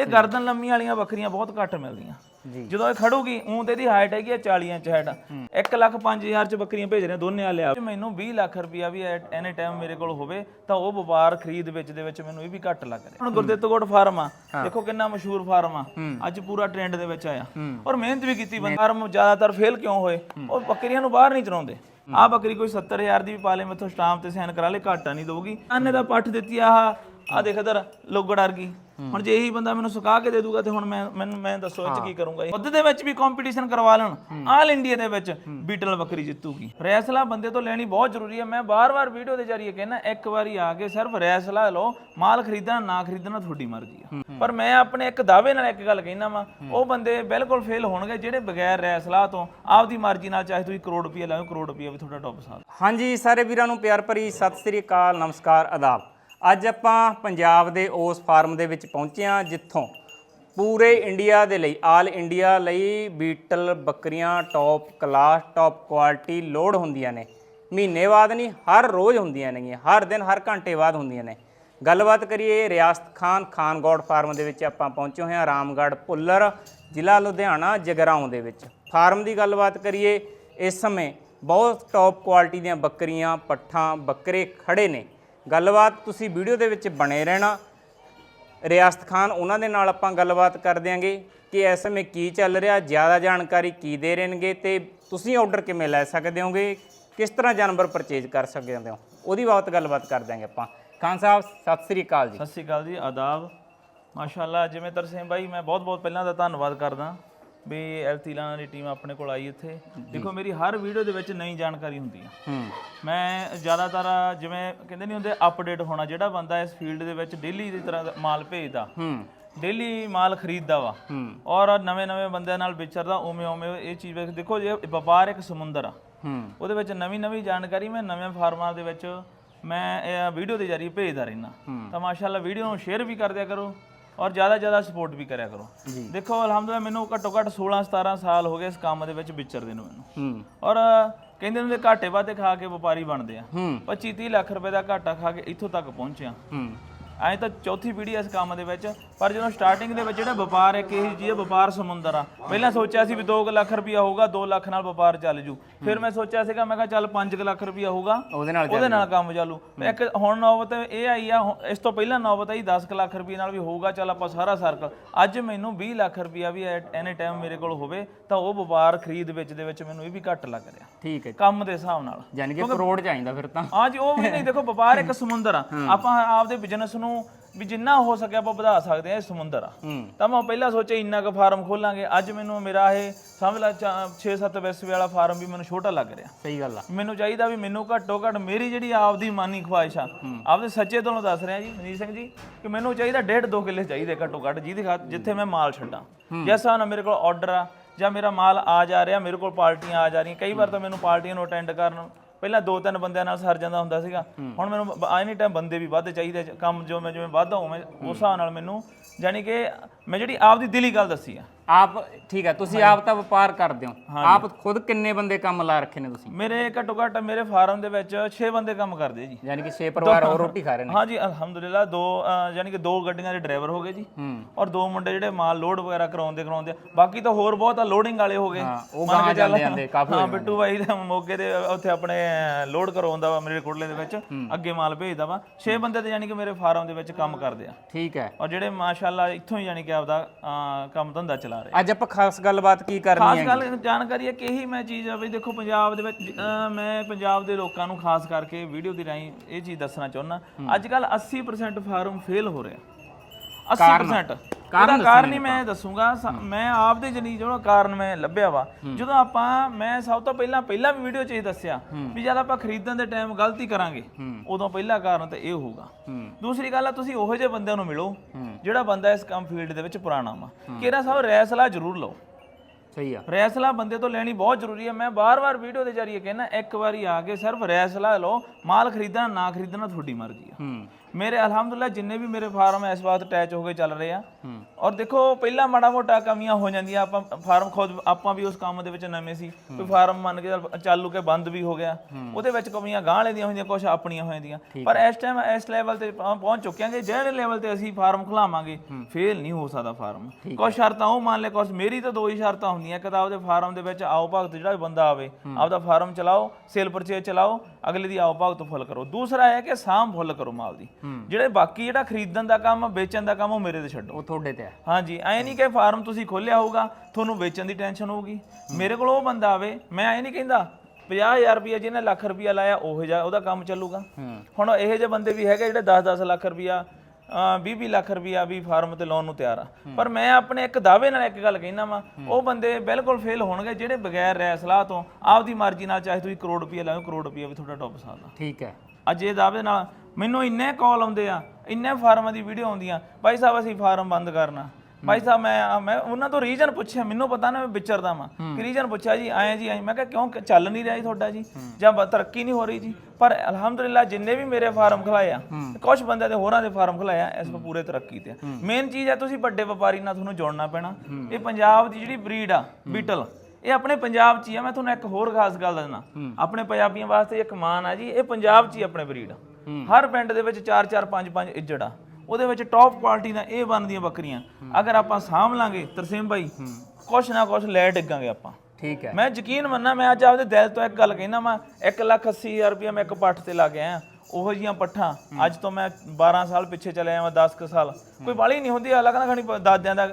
ਇਹ ਗਰਦਨ ਲੰਮੀ ਵਾਲੀਆਂ ਬੱਕਰੀਆਂ ਬਹੁਤ ਘੱਟ ਮਿਲਦੀਆਂ। ਜੀ। ਜਦੋਂ ਇਹ ਖੜੂਗੀ ਉਂ ਤੇ ਇਹਦੀ ਹਾਈਟ ਹੈਗੀ ਆ 40 ਇੰਚ ਹਾਈਟ 1 ਲੱਖ 5000 ਚ ਬੱਕਰੀਆਂ ਭੇਜ ਰਹੇ ਦੋਨੇ ਆ ਲਿਆ ਮੈਨੂੰ 20 ਲੱਖ ਰੁਪਇਆ ਵੀ ਐਨੀ ਟਾਈਮ ਮੇਰੇ ਕੋਲ ਹੋਵੇ ਤਾਂ ਉਹ ਵਪਾਰ ਖਰੀਦ ਵਿੱਚ ਦੇ ਵਿੱਚ ਮੈਨੂੰ ਇਹ ਵੀ ਘੱਟ ਲੱਗ ਰਿਹਾ। ਹੁਣ ਗੁਰਦਿੱਤ ਕੋਟ ਫਾਰਮ ਆ ਦੇਖੋ ਕਿੰਨਾ ਮਸ਼ਹੂਰ ਫਾਰਮ ਆ। ਅੱਜ ਪੂਰਾ ਟ੍ਰੈਂਡ ਦੇ ਵਿੱਚ ਆਇਆ। ਔਰ ਮਿਹਨਤ ਵੀ ਕੀਤੀ ਬੰਦਾ ਫਾਰਮ ਜ਼ਿਆਦਾਤਰ ਫੇਲ ਕਿਉਂ ਹੋਏ? ਉਹ ਬੱਕਰੀਆਂ ਨੂੰ ਬਾਹਰ ਨਹੀਂ ਚਰਾਉਂਦੇ। ਆ ਬੱਕਰੀ ਕੋਈ 70000 ਦੀ ਵੀ ਪਾ ਲੇ ਮੈਥੋਂ ਸਟਾਂਪ ਤੇ ਸਾਈਨ ਕਰਾ ਲੇ ਘਾਟਾ ਨਹੀਂ ਦਊਗੀ। ਅੰਨੇ ਦਾ ਪੱਠ ਦਿੱਤੀ ਆ ਆ ਦੇਖ ਇਧਰ ਲੋਗੜ ਅਰਗੀ ਹੁਣ ਜੇ ਇਹੀ ਬੰਦਾ ਮੈਨੂੰ ਸੁਕਾ ਕੇ ਦੇ ਦੂਗਾ ਤੇ ਹੁਣ ਮੈਂ ਮੈਨੂੰ ਮੈਂ ਦੱਸੋ ਇਹ ਚ ਕੀ ਕਰੂੰਗਾ ਉਹਦੇ ਦੇ ਵਿੱਚ ਵੀ ਕੰਪੀਟੀਸ਼ਨ ਕਰਵਾ ਲੈਣ। ਆਲ ਇੰਡੀਆ ਦੇ ਵਿੱਚ ਬੀਟਲ ਬੱਕਰੀ ਜਿੱਤੂਗੀ। ਰੈਸਲਾ ਬੰਦੇ ਤੋਂ ਲੈਣੀ ਬਹੁਤ ਜ਼ਰੂਰੀ ਹੈ। ਮੈਂ ਬਾਰ-ਬਾਰ ਵੀਡੀਓ ਦੇ ਜਰੀਏ ਕਹਿੰਦਾ ਇੱਕ ਵਾਰੀ ਆ ਕੇ ਸਿਰਫ ਰੈਸਲਾ ਲਓ ਮਾਲ ਖਰੀਦਣਾ ਨਾ ਖਰੀਦਣਾ ਤੁਹਾਡੀ ਮਰਜ਼ੀ ਆ। ਪਰ ਮੈਂ ਆਪਣੇ ਇੱਕ ਦਾਅਵੇ ਨਾਲ ਇੱਕ ਗੱਲ ਕਹਿਣਾ ਵਾ ਉਹ ਬੰਦੇ ਬਿਲਕੁਲ ਫੇਲ ਹੋਣਗੇ ਜਿਹੜੇ ਬਗੈਰ ਰੈਸਲਾ ਤੋਂ ਆਪਦੀ ਮਰਜ਼ੀ ਨਾਲ ਚਾਹੇ ਤੁਸੀਂ ਕਰੋੜ ਰੁਪਏ ਲਾਓ ਕਰੋੜ ਰੁਪਏ ਵੀ ਤੁਹਾਡਾ ਟੌਪ ਸਾਲ। ਹਾਂਜੀ ਸਾਰੇ ਵੀਰਾਂ ਨੂੰ ਪਿਆਰ ਭਰੀ ਸਤਿ ਸ੍ਰੀ ਅਕਾਲ ਨਮਸਕਾਰ ਆਦਾਬ ਅੱਜ ਆਪਾਂ ਪੰਜਾਬ ਦੇ ਉਸ ਫਾਰਮ ਦੇ ਵਿੱਚ ਪਹੁੰਚੇ ਹਾਂ, ਜਿੱਥੋਂ ਪੂਰੇ ਇੰਡੀਆ ਦੇ ਲਈ, ਆਲ ਇੰਡੀਆ ਲਈ ਬੀਟਲ ਬੱਕਰੀਆਂ top class top quality load ਹੁੰਦੀਆਂ ਨੇ। ਮਹੀਨੇ ਬਾਅਦ ਨਹੀਂ, ਹਰ ਰੋਜ਼ ਹੁੰਦੀਆਂ ਨੇਗੀਆਂ, ਹਰ ਦਿਨ, ਹਰ ਘੰਟੇ ਬਾਅਦ ਹੁੰਦੀਆਂ ਨੇ। ਗੱਲਬਾਤ ਕਰੀਏ ਰਿਆਸਤ ਖਾਨ ਖਾਨਗੌੜ ਫਾਰਮ ਦੇ ਵਿੱਚ ਆਪਾਂ ਪਹੁੰਚੇ ਹੋਏ ਹਾਂ, ਰਾਮਗੜ੍ਹ ਪੁੱਲਰ, ਜ਼ਿਲ੍ਹਾ ਲੁਧਿਆਣਾ, ਜਗਰਾਉਂ ਦੇ ਵਿੱਚ। ਫਾਰਮ ਦੀ ਗੱਲਬਾਤ ਕਰੀਏ, ਇਸ ਸਮੇਂ ਬਹੁਤ ਟੌਪ ਕੁਆਲਿਟੀ ਦੀਆਂ ਬੱਕਰੀਆਂ, ਪੱਠਾਂ ਬੱਕਰੇ ਖੜੇ ਨੇ। ਗੱਲਬਾਤ ਤੁਸੀਂ ਵੀਡੀਓ ਦੇ ਵਿੱਚ ਬਣੇ ਰਹਿਣਾ। ਰਿਆਸਤ ਖਾਨ ਉਹਨਾਂ ਦੇ ਨਾਲ ਆਪਾਂ ਗੱਲਬਾਤ ਕਰ ਦਿਆਂਗੇ ਕਿ ਇਸ ਸਮੇਂ ਕੀ ਚੱਲ ਰਿਹਾ, ਜ਼ਿਆਦਾ ਜਾਣਕਾਰੀ ਕੀ ਦੇ ਰਹਿਣਗੇ ਤੇ ਤੁਸੀਂ ਆਰਡਰ ਕਿਵੇਂ ਲੈ ਸਕਦੇ ਹੋਗੇ, ਕਿਸ ਤਰ੍ਹਾਂ ਜਾਨਵਰ ਪਰਚੇਜ ਕਰ ਸਕਦੇ ਹੋ? ਉਹਦੀ ਬਾਬਤ ਗੱਲਬਾਤ ਕਰ ਦਿਆਂਗੇ ਆਪਾਂ। ਖਾਨ ਸਾਹਿਬ, ਸਤਿ ਸ੍ਰੀ ਅਕਾਲ ਜੀ। ਸਤਿ ਸ਼੍ਰੀ ਅਕਾਲ ਜੀ, ਆਦਾਬ। ਮਾਸ਼ਾਅੱਲਾ, ਜਿਵੇਂ ਤਰਸੇਮ ਭਾਈ ਮੈਂ ਬਹੁਤ ਬਹੁਤ ਪਹਿਲਾਂ ਦਾ ਧੰਨਵਾਦ ਕਰਦਾ। ਵੀ ਐਲਤੀਲਾ ਦੀ ਟੀਮ ਆਪਣੇ ਕੋਲ ਆਈ ਇੱਥੇ। ਦੇਖੋ ਮੇਰੀ ਹਰ ਵੀਡੀਓ ਦੇ ਵਿੱਚ ਨਈ ਜਾਣਕਾਰੀ ਹੁੰਦੀ। ਆ ਹੂੰ। ਮੈਂ ਜ਼ਿਆਦਾਤਰ ਜਿਵੇਂ ਕਹਿੰਦੇ ਨਹੀਂ ਹੁੰਦੇ ਅਪਡੇਟ ਹੋਣਾ ਜਿਹੜਾ ਬੰਦਾ ਇਸ ਫੀਲਡ ਦੇ ਵਿੱਚ ਡੇਲੀ ਦੀ ਤਰ੍ਹਾਂ ਮਾਲ ਭੇਜਦਾ ਡੇਲੀ ਮਾਲ ਖਰੀਦਦਾ ਵਾ ਔਰ ਨਵੇਂ-ਨਵੇਂ ਬੰਦਿਆਂ ਨਾਲ ਵਿਚਰਦਾ ਉਵੇਂ ਉਵੇਂ ਇਹ ਚੀਜ਼ ਵੇਖ ਦੇਖੋ ਜੇ ਵਪਾਰ ਇੱਕ ਸਮੁੰਦਰ ਆ ਉਹਦੇ ਵਿੱਚ ਨਵੀਂ-ਨਵੀਂ ਜਾਣਕਾਰੀ ਮੈਂ ਨਵੇਂ ਫਾਰਮਾਂ ਦੇ ਵਿੱਚ ਮੈਂ ਇਹ ਵੀਡੀਓ ਦੇ ਜ਼ਰੀਏ ਭੇਜਦਾ ਰਹਿਣਾ ਤਾਂ ਮਾਸ਼ਾਅੱਲਾ ਵੀਡੀਓ ਨੂੰ ਸ਼ੇਅਰ ਵੀ ਕਰ ਦਿਆ ਕਰੋ। ਔਰ ਜ਼ਿਆਦਾ ਜ਼ਿਆਦਾ ਸਪੋਰਟ ਵੀ ਕਰਿਆ ਕਰੋ। ਦੇਖੋ ਅਲਹਮਦੁਲਿਲਾ ਮੈਨੂੰ ਘੱਟੋ ਘੱਟ 16 17 ਸਾਲ ਹੋ ਗਏ ਇਸ ਕੰਮ ਦੇ ਵਿੱਚ ਵਿਚਰਦੇ ਨੂੰ ਮੈਨੂੰ। ਔਰ ਕਹਿੰਦੇ ਹੁੰਦੇ ਘਾਟੇ ਵਾਧੇ ਖਾ ਕੇ ਵਪਾਰੀ ਬਣਦੇ ਆ। ਹੂੰ। 25 30 ਲੱਖ ਰੁਪਏ ਦਾ ਘਾਟਾ ਖਾ ਕੇ ਇੱਥੋਂ ਤੱਕ ਪਹੁੰਚਿਆ ਐਂ ਤਾਂ ਚੌਥੀ ਪੀੜ੍ਹੀ ਇਸ ਕੰਮ ਦੇ ਵਿੱਚ ਪਰ ਜਦੋਂ ਸਟਾਰਟਿੰਗ ਦੇ ਵਿੱਚ ਜਿਹੜਾ ਵਪਾਰ ਹੈ ਕਿਸੇ ਜੀ ਵਪਾਰ ਸਮੁੰਦਰ ਆ। ਪਹਿਲਾਂ ਸੋਚਿਆ ਸੀ ਵੀ 2 ਲੱਖ ਰੁਪਇਆ ਹੋਊਗਾ 2 ਲੱਖ ਨਾਲ ਵਪਾਰ ਚੱਲ ਜੂ। ਫਿਰ ਮੈਂ ਸੋਚਿਆ ਸੀਗਾ ਮੈਂ ਕਿਹਾ ਚੱਲ 5 ਲੱਖ ਰੁਪਇਆ ਹੋਊਗਾ ਉਹਦੇ ਨਾਲ ਉਹਦੇ ਨਾਲ ਕੰਮ ਚਾਲੂ ਇੱਕ ਹੁਣ ਨੌਬਤ ਇਹ ਆਈ ਆ ਇਸ ਤੋਂ ਪਹਿਲਾਂ ਨੌਬਤ ਆਈ 10 ਕੁ ਲੱਖ ਰੁਪਏ ਨਾਲ ਵੀ ਹੋਊਗਾ ਚੱਲ ਆਪਾਂ ਸਾਰਾ ਸਰਕਲ ਅੱਜ ਮੈਨੂੰ 20 ਲੱਖ ਰੁਪਇਆ ਵੀ ਐਨੀ ਟਾਈਮ ਮੇਰੇ ਕੋਲ ਹੋਵੇ ਤਾਂ ਉਹ ਵਪਾਰ ਖਰੀਦ ਵਿੱਚ ਦੇ ਵਿੱਚ ਮੈਨੂੰ ਇਹ ਵੀ ਘੱਟ ਲੱਗ ਰਿਹਾ। ਠੀਕ ਹੈ। ਕੰਮ ਦੇ ਹਿਸਾਬ ਨਾਲ। ਯਾਨੀ ਕਿ ਕਰੋੜ ਚਾਹੀਦਾ ਫਿਰ ਤਾਂ। ਹਾਂ ਜੀ ਉਹ ਵੀ ਨਹੀਂ ਦੇਖੋ ਵਪਾਰ ਇੱਕ ਸਮੁੰਦਰ ਆ। ਆਪਾਂ ਆਪਦੇ ਬਿਜ਼ਨਸ ਨੂੰ ਵੀ ਜਿੰਨਾ ਹੋ ਸਕੇ ਆਪਾਂ ਵਧਾ ਸਕਦੇ ਆ ਇਹ ਸਮੁੰਦਰ ਆ। ਹੂੰ। ਤਾਂ ਮੈਂ ਪਹਿਲਾਂ ਸੋਚਿਆ ਇੰਨਾ ਕੁ ਫਾਰਮ ਖੋਲਾਂਗੇ। ਅੱਜ ਮੈਨੂੰ ਮੇਰਾ ਇਹ ਸਮਝ ਲਾ 6-7 ਵਿਸਵੇ ਵਾਲਾ ਫਾਰਮ ਵੀ ਮੈਨੂੰ ਛੋਟਾ ਲੱਗ ਰਿਹਾ। ਸਹੀ ਗੱਲ ਆ। ਮੈਨੂੰ ਚਾਹੀਦਾ ਵੀ ਮੈਨੂੰ ਘੱਟੋ ਘੱਟ ਮੇਰੀ ਜਿਹੜੀ ਆਪਦੀ ਮਾਨੀ ਖੁਆਇਸ਼ ਆ ਆਪਦੇ ਸੱਚੇ ਦਿਲੋਂ ਦੱਸ ਰਿਹਾ ਜੀ ਮਨੀਤ ਸਿੰਘ ਜੀ ਕਿ ਮੈਨੂੰ ਚਾਹੀਦਾ ਡੇਢ ਦੋ ਕਿੱਲੇ ਚਾਹੀਦੇ ਘੱਟੋ ਘੱਟ ਜਿਹਦੀ ਜਿੱਥੇ ਮੈਂ ਮਾਲ ਛੱਡਾਂ। ਜਿਸ ਨਾਲ ਮੇਰੇ ਕੋਲ ਆਰਡਰ ਆ ਜਾਂ ਮੇਰਾ ਮਾਲ ਆ ਜਾ ਰਿਹਾ ਮੇਰੇ ਕੋਲ ਪਾਰਟੀਆਂ ਆ ਜਾ ਰਹੀਆਂ ਕਈ ਵਾਰ ਤਾਂ ਮੈਨੂੰ ਪਾਰਟੀਆਂ ਨੂੰ ਅਟੈਂਡ ਕਰਨ ਪਹਿਲਾਂ ਦੋ ਤਿੰਨ ਬੰਦਿਆਂ ਨਾਲ ਸਰ ਜਾਂਦਾ ਹੁੰਦਾ ਸੀਗਾ। ਹੁਣ ਮੈਨੂੰ ਐਨੀ ਟਾਈਮ ਬੰਦੇ ਵੀ ਵੱਧ ਚਾਹੀਦੇ ਕੰਮ ਜੋ ਮੈਂ ਜਿਵੇਂ ਵੱਧਦਾ ਉਵੇਂ ਉਸ ਹਿਸਾਬ ਨਾਲ ਮੈਨੂੰ ਯਾਨੀ ਕਿ ਮੈਂ ਜਿਹੜੀ ਆਪਦੀ ਦਿਲੀ ਗੱਲ ਦੱਸੀ ਆ ਆਪ ਠੀਕ ਹੈ ਤੁਸੀਂ ਆਪ ਤਾਂ ਵਪਾਰ ਕਰਦੇ ਹੋ। ਆਪ ਖੁਦ ਕਿੰਨੇ ਬੰਦੇ ਕੰਮ ਲਾ ਰੱਖੇ ਨੇ ਤੁਸੀਂ? ਮੇਰੇ ਘੱਟੋ ਘੱਟ ਮੇਰੇ ਫਾਰਮ ਦੇ ਵਿੱਚ 6 ਬੰਦੇ ਕੰਮ ਕਰਦੇ ਜੀ। ਯਾਨੀ ਕਿ 6 ਪਰਿਵਾਰ ਹੋਰ ਰੋਟੀ ਖਾ ਰਹੇ ਨੇ। ਹਾਂਜੀ ਅਲਹਮਦੁਲਿਲਾ ਦੋ ਯਾਨੀ ਕਿ ਦੋ ਗੱਡੀਆਂ ਦੇ ਡਰਾਈਵਰ ਹੋ ਗਏ ਜੀ। ਔਰ ਦੋ ਮੁੰਡੇ ਜਿਹੜੇ ਮਾਲ ਲੋਡ ਵਗੈਰਾ ਕਰਾਉਂਦੇ ਕਰਾਉਂਦੇ। ਬਾਕੀ ਤਾਂ ਹੋਰ ਬਹੁਤ ਆ ਲੋਡਿੰਗ ਵਾਲੇ ਹੋ ਗਏ। ਹਾਂ ਉਹ ਗਾਂ ਜਾਂਦੇ ਆਂਦੇ ਕਾਫੀ ਹਾਂ ਬਿੱਟੂ ਬਾਈ ਦੇ ਮੋਗੇ ਦੇ ਉੱਥੇ ਆਪਣੇ ਲੋਡ ਕਰਵਾਉਂਦਾ ਵਾ ਮੇਰੇ ਕੋਟਲੇ ਦੇ ਵਿੱਚ। ਅੱਗੇ ਮਾਲ ਭੇਜਦਾ ਵਾ। 6 ਬੰਦੇ ਤੇ ਯਾਨੀ ਕਿ ਮੇਰੇ ਫਾਰਮ ਦੇ ਵਿੱਚ ਕੰਮ ਕਰਦੇ ਆ। ਠੀਕ ਹੈ। ਔਰ ਜਿਹੜੇ ਮਾਸ਼ਾਅੱਲਾ ਇੱਥੋਂ ਹੀ ਯਾਨੀ ਕਿ ਆਪਦਾ ਕੰਮ ਧੰਦਾ ਚਲਾ ਰਹੇ। ਅੱਜ ਆਪਾਂ ਖਾਸ ਗੱਲਬਾਤ ਕੀ ਕਰਨੀ ਖਾਸ ਹੈ ਗੱਲ ਜਾਣਕਾਰੀ ਹੈ ਕਿ ਇਹੀ ਮੈਂ ਚੀਜ਼ ਆ ਵੀ ਦੇਖੋ ਪੰਜਾਬ ਦੇ ਵਿੱਚ ਮੈਂ ਪੰਜਾਬ ਦੇ ਲੋਕਾਂ ਨੂੰ ਖਾਸ ਕਰਕੇ ਵੀਡੀਓ ਦੀ ਰਾਹੀਂ ਇਹ ਚੀਜ਼ ਦੱਸਣਾ ਚਾਹੁੰਦਾ ਅੱਜ ਕੱਲ 80% ਫਾਰਮ ਫੇਲ ਹੋ ਰਿਹਾ 80% ਕਾਰਨ। ਕਾਰਨ ਹੀ ਮੈਂ ਦੱਸੂਗਾ ਮੈਂ ਆਪਦੇ ਜਨੀ ਜਿਹੜਾ ਕਾਰਨ ਮੈਂ ਲੱਭਿਆ ਵਾ। ਜਦੋਂ ਆਪਾਂ ਮੈਂ ਸਭ ਤੋਂ ਪਹਿਲਾਂ ਪਹਿਲਾਂ ਵੀ ਵੀਡੀਓ 'ਚ ਇਹ ਦੱਸਿਆ ਵੀ ਜਦ ਆਪਾਂ ਖਰੀਦਣ ਦੇ ਟਾਈਮ ਗਲਤੀ ਕਰਾਂਗੇ ਉਦੋਂ ਪਹਿਲਾ ਕਾਰਨ ਤਾਂ ਇਹ ਹੋਊਗਾ। ਦੂਸਰੀ ਗੱਲ ਆ ਤੁਸੀਂ ਉਹੋ ਜਿਹੇ ਬੰਦਿਆਂ ਨੂੰ ਮਿਲੋ। ਜਿਹੜਾ ਬੰਦਾ ਇਸ ਕੰਮ ਫੀਲਡ ਦੇ ਵਿੱਚ ਪੁਰਾਣਾ ਵਾ। ਕਿਹੜਾ ਸਭ ਰੈਸਲਾ ਜ਼ਰੂਰ ਲਓ। ਸਹੀ ਆ। ਰੈਸਲਾ ਬੰਦੇ ਤੋਂ ਲੈਣੀ ਬਹੁਤ ਜ਼ਰੂਰੀ ਹੈ ਮੈਂ ਬਾਰ-ਬਾਰ ਵੀਡੀਓ ਦੇ ਜਰੀਏ ਕਹਿੰਦਾ ਇੱਕ ਵਾਰੀ ਆ ਕੇ ਸਿਰਫ ਰੈਸਲਾ ਲਓ ਮਾਲ ਖਰੀਦਣਾ ਨਾ ਖਰੀਦਣਾ ਤੁਹਾਡੀ ਮਰਜ਼ੀ ਆ। ਹੂੰ। ਮੇਰੇ ਅਲਹਮਦੁਲਿਲਾ ਜਿੰਨੇ ਵੀ ਮੇਰੇ ਫਾਰਮ ਇਸ ਵਕਤ ਅਟੈਚ ਹੋ ਕੇ ਚੱਲ ਰਹੇ ਆ। ਔਰ ਦੇਖੋ ਪਹਿਲਾਂ ਮਾੜਾ ਮੋਟਾ ਕਮੀਆਂ ਹੋ ਜਾਂਦੀਆਂ ਆਪਾਂ ਫਾਰਮ ਖੁਦ ਆਪਾਂ ਵੀ ਉਸ ਕੰਮ ਦੇ ਵਿੱਚ ਨਵੇਂ ਸੀ। ਕੋਈ ਫਾਰਮ ਮੰਨ ਕੇ ਚੱਲ ਕੇ ਬੰਦ ਵੀ ਹੋ ਗਿਆ। ਉਹਦੇ ਵਿੱਚ ਕਮੀਆਂ ਗਾਂਹ ਵਾਲੇ ਦੀਆਂ ਹੁੰਦੀਆਂ ਕੁਝ ਆਪਣੀਆਂ ਹੋ ਜਾਂਦੀਆਂ। ਪਰ ਇਸ ਟਾਈਮ ਇਸ ਲੈਵਲ ਤੇ ਪਹੁੰ- ਪਹੁੰਚ ਚੁੱਕੇ ਕਿ ਜਿਹੜੇ ਲੈਵਲ ਤੇ ਅਸੀਂ ਫਾਰਮ ਖੁਲਾਵਾਂਗੇ ਫੇਲ ਨਹੀਂ ਹੋ ਸਕਦਾ ਫਾਰਮ। ਕੁਝ ਸ਼ਰਤਾਂ ਉਹ ਮੰਨ ਲੈ ਕੁਝ ਮੇਰੀ ਤਾਂ ਦੋ ਹੀ ਸ਼ਰਤਾਂ ਹੁੰਦੀਆਂ ਇੱਕ ਤਾਂ ਉਹਦੇ ਫਾਰਮ ਦੇ ਵਿੱਚ ਆਓ ਭਗਤ ਜਿਹੜਾ ਵੀ ਬੰਦਾ ਆਵੇ ਆਪਦਾ ਫਾਰਮ ਚਲਾਓ ਸੇਲ ਪਰਚੇਜ ਚਲਾਓ ਅਗਲੇ ਦੀ ਆਓ ਭਗਤ ਫੁੱਲ ਕਰੋ। ਦੂਸਰਾ ਹੈ ਕਿ ਸਾਂਭ ਫੁੱਲ ਕਰੋ ਮਾਲ ਦੀ। ਜਿਹੜੇ ਬਾਕੀ ਜਿਹੜਾ ਖਰੀਦਣ ਦਾ ਕੰਮ ਵੇਚਣ ਦਾ ਕੰਮ ਉਹ ਮੇਰੇ ਤੇ ਛੱਡੋ। ਉਹ ਤੁਹਾਡੇ ਤੇ ਹੈ ਹਾਂਜੀ ਐ ਨਹੀਂ ਕਿ ਫਾਰਮ ਤੁਸੀਂ ਖੋਲਿਆ ਹੋਊਗਾ ਤੁਹਾਨੂੰ ਵੇਚਣ ਦੀ ਟੈਨਸ਼ਨ ਹੋਊਗੀ। ਮੇਰੇ ਕੋਲ ਉਹ ਬੰਦਾ ਆਵੇ ਮੈਂ ਐ ਨਹੀਂ ਕਹਿੰਦਾ 50000 ਰੁਪਇਆ ਜਿਹਨੇ ਲੱਖ ਰੁਪਇਆ ਲਾਇਆ ਉਹ ਜਿਹਾ ਉਹਦਾ ਕੰਮ ਚੱਲੂਗਾ। ਹੁਣ ਇਹੋ ਜਿਹੇ ਬੰਦੇ ਵੀ ਹੈਗੇ ਜਿਹੜੇ 10-10 ਲੱਖ ਰੁਪਇਆ 20-20 ਲੱਖ ਰੁਪਇਆ ਵੀ ਫਾਰਮ ਤੇ ਲਾਉਣ ਨੂੰ ਤਿਆਰ ਆ। ਪਰ ਮੈਂ ਆਪਣੇ ਇੱਕ ਦਾਅਵੇ ਨਾਲ ਇੱਕ ਗੱਲ ਕਹਿਣਾ ਵਾਂ ਉਹ ਬੰਦੇ ਬਿਲਕੁਲ ਫੇਲ ਹੋਣਗੇ ਜਿਹੜੇ ਬਗੈਰ ਰਾਏ ਸਲਾਹ ਤੋਂ ਆਪਦੀ ਮਰਜ਼ੀ ਨਾਲ ਚਾਹੇ ਤੁਸੀਂ ਕਰੋੜ ਰੁਪਇਆ ਲਾਓ ਕਰੋੜ ਰੁਪਇਆ ਵੀ ਤੁਹਾਡਾ ਡੁੱਬ ਸਕਦਾ ਠੀਕ ਹੈ। ਅੱਜ ਇਹ ਦਾਅਵੇ ਨਾਲ ਮੈਨੂੰ ਇੰਨੇ ਕਾਲ ਆਉਂਦੇ ਆ ਇੰਨੇ ਫਾਰਮਾਂ ਦੀ ਵੀਡੀਓ ਆਉਂਦੀਆਂ ਭਾਈ ਸਾਹਿਬ ਅਸੀਂ ਫਾਰਮ ਬੰਦ ਕਰਨਾ। ਭਾਈ ਸਾਹਿਬ ਮੈਂ ਮੈਂ ਉਹਨਾਂ ਤੋਂ ਰੀਜਨ ਪੁੱਛਿਆ ਮੈਨੂੰ ਪਤਾ ਨਾ ਮੈਂ ਵਿਚਰਦਾ ਵਾਂ। ਕਿ ਰੀਜਨ ਪੁੱਛਿਆ ਜੀ? ਆਏ ਜੀ ਆਏ। ਮੈਂ ਕਿਹਾ ਕਿਉਂ ਕਿ ਚੱਲ ਨਹੀਂ ਰਿਹਾ ਜੀ ਤੁਹਾਡਾ ਜੀ? ਜਾਂ ਬ- ਤਰੱਕੀ ਨਹੀਂ ਹੋ ਰਹੀ ਜੀ? ਪਰ ਅਲਹਮਦੁਲਿਲਾ ਜਿੰਨੇ ਵੀ ਮੇਰੇ ਫਾਰਮ ਖਲਾਏ ਆ ਕੁਝ ਬੰਦਿਆਂ ਦੇ ਹੋਰਾਂ ਦੇ ਫਾਰਮ ਖਲਾਏ ਆ ਇਸ ਤੋਂ ਪੂਰੇ ਤਰੱਕੀ ਤੇ ਮੇਨ ਚੀਜ਼ ਹੈ ਤੁਸੀਂ ਵੱਡੇ ਵਪਾਰੀ ਨਾਲ ਤੁਹਾਨੂੰ ਜੋੜਨਾ ਪੈਣਾ। ਇਹ ਪੰਜਾਬ ਦੀ ਜਿਹੜੀ ਬਰੀਡ ਆ ਬੀਟਲ ਇਹ ਆਪਣੇ ਪੰਜਾਬ 'ਚ ਹੀ ਆ। ਮੈਂ ਤੁਹਾਨੂੰ ਇੱਕ ਹੋਰ ਖਾਸ ਗੱਲ ਦੱਸਣਾ। ਆਪਣੇ ਪੰਜਾਬੀਆਂ ਵਾਸਤੇ ਇੱਕ ਮਾਣ ਆ ਜੀ ਇਹ ਪੰਜਾਬ 'ਚ ਹੀ ਆਪਣੇ ਬਰੀਡ ਹਰ ਪਿੰਡ ਦੇ ਵਿੱਚ 4 4 5 5 ਇੱਜੜ ਆ। ਉਹਦੇ ਵਿੱਚ ਟੌਪ ਕੁਆਲਿਟੀ ਦਾ ਇਹ ਬਣਦੀਆਂ ਬੱਕਰੀਆਂ। ਅਗਰ ਆਪਾਂ ਸਾਂਭ ਲਾਂਗੇ ਤਰਸੇਮ ਭਾਈ ਕੁਛ ਨਾ ਕੁਛ ਲੈ ਡਿੱਗਾਂਗੇ ਆਪਾਂ। ਠੀਕ ਹੈ। ਮੈਂ ਯਕੀਨ ਮੰਨਣਾ ਮੈਂ ਅੱਜ ਆਪਦੇ ਦਿਲ ਤੋਂ ਇੱਕ ਗੱਲ ਕਹਿਣਾ ਮੈਂ 1 ਲੱਖ 80 ਹਜ਼ਾਰ ਰੁਪਇਆ ਮੈਂ ਇੱਕ ਪੱਠ ਤੇ ਲਾ ਕੇ ਆਇਆ। ਉਹੋ ਜੀਆਂ ਪੱਠਾਂ ਅੱਜ ਤੋਂ ਮੈਂ 12 ਸਾਲ ਪਿੱਛੇ ਚਲੇ ਆਇਆ 10 ਕੁ ਸਾਲ। ਕੋਈ ਬਾਲੀ ਨਹੀਂ ਹੁੰਦੀ ਅਲੱਗ ਨਾ ਖਣੀ ਦਾਦਿਆਂ ਦਾ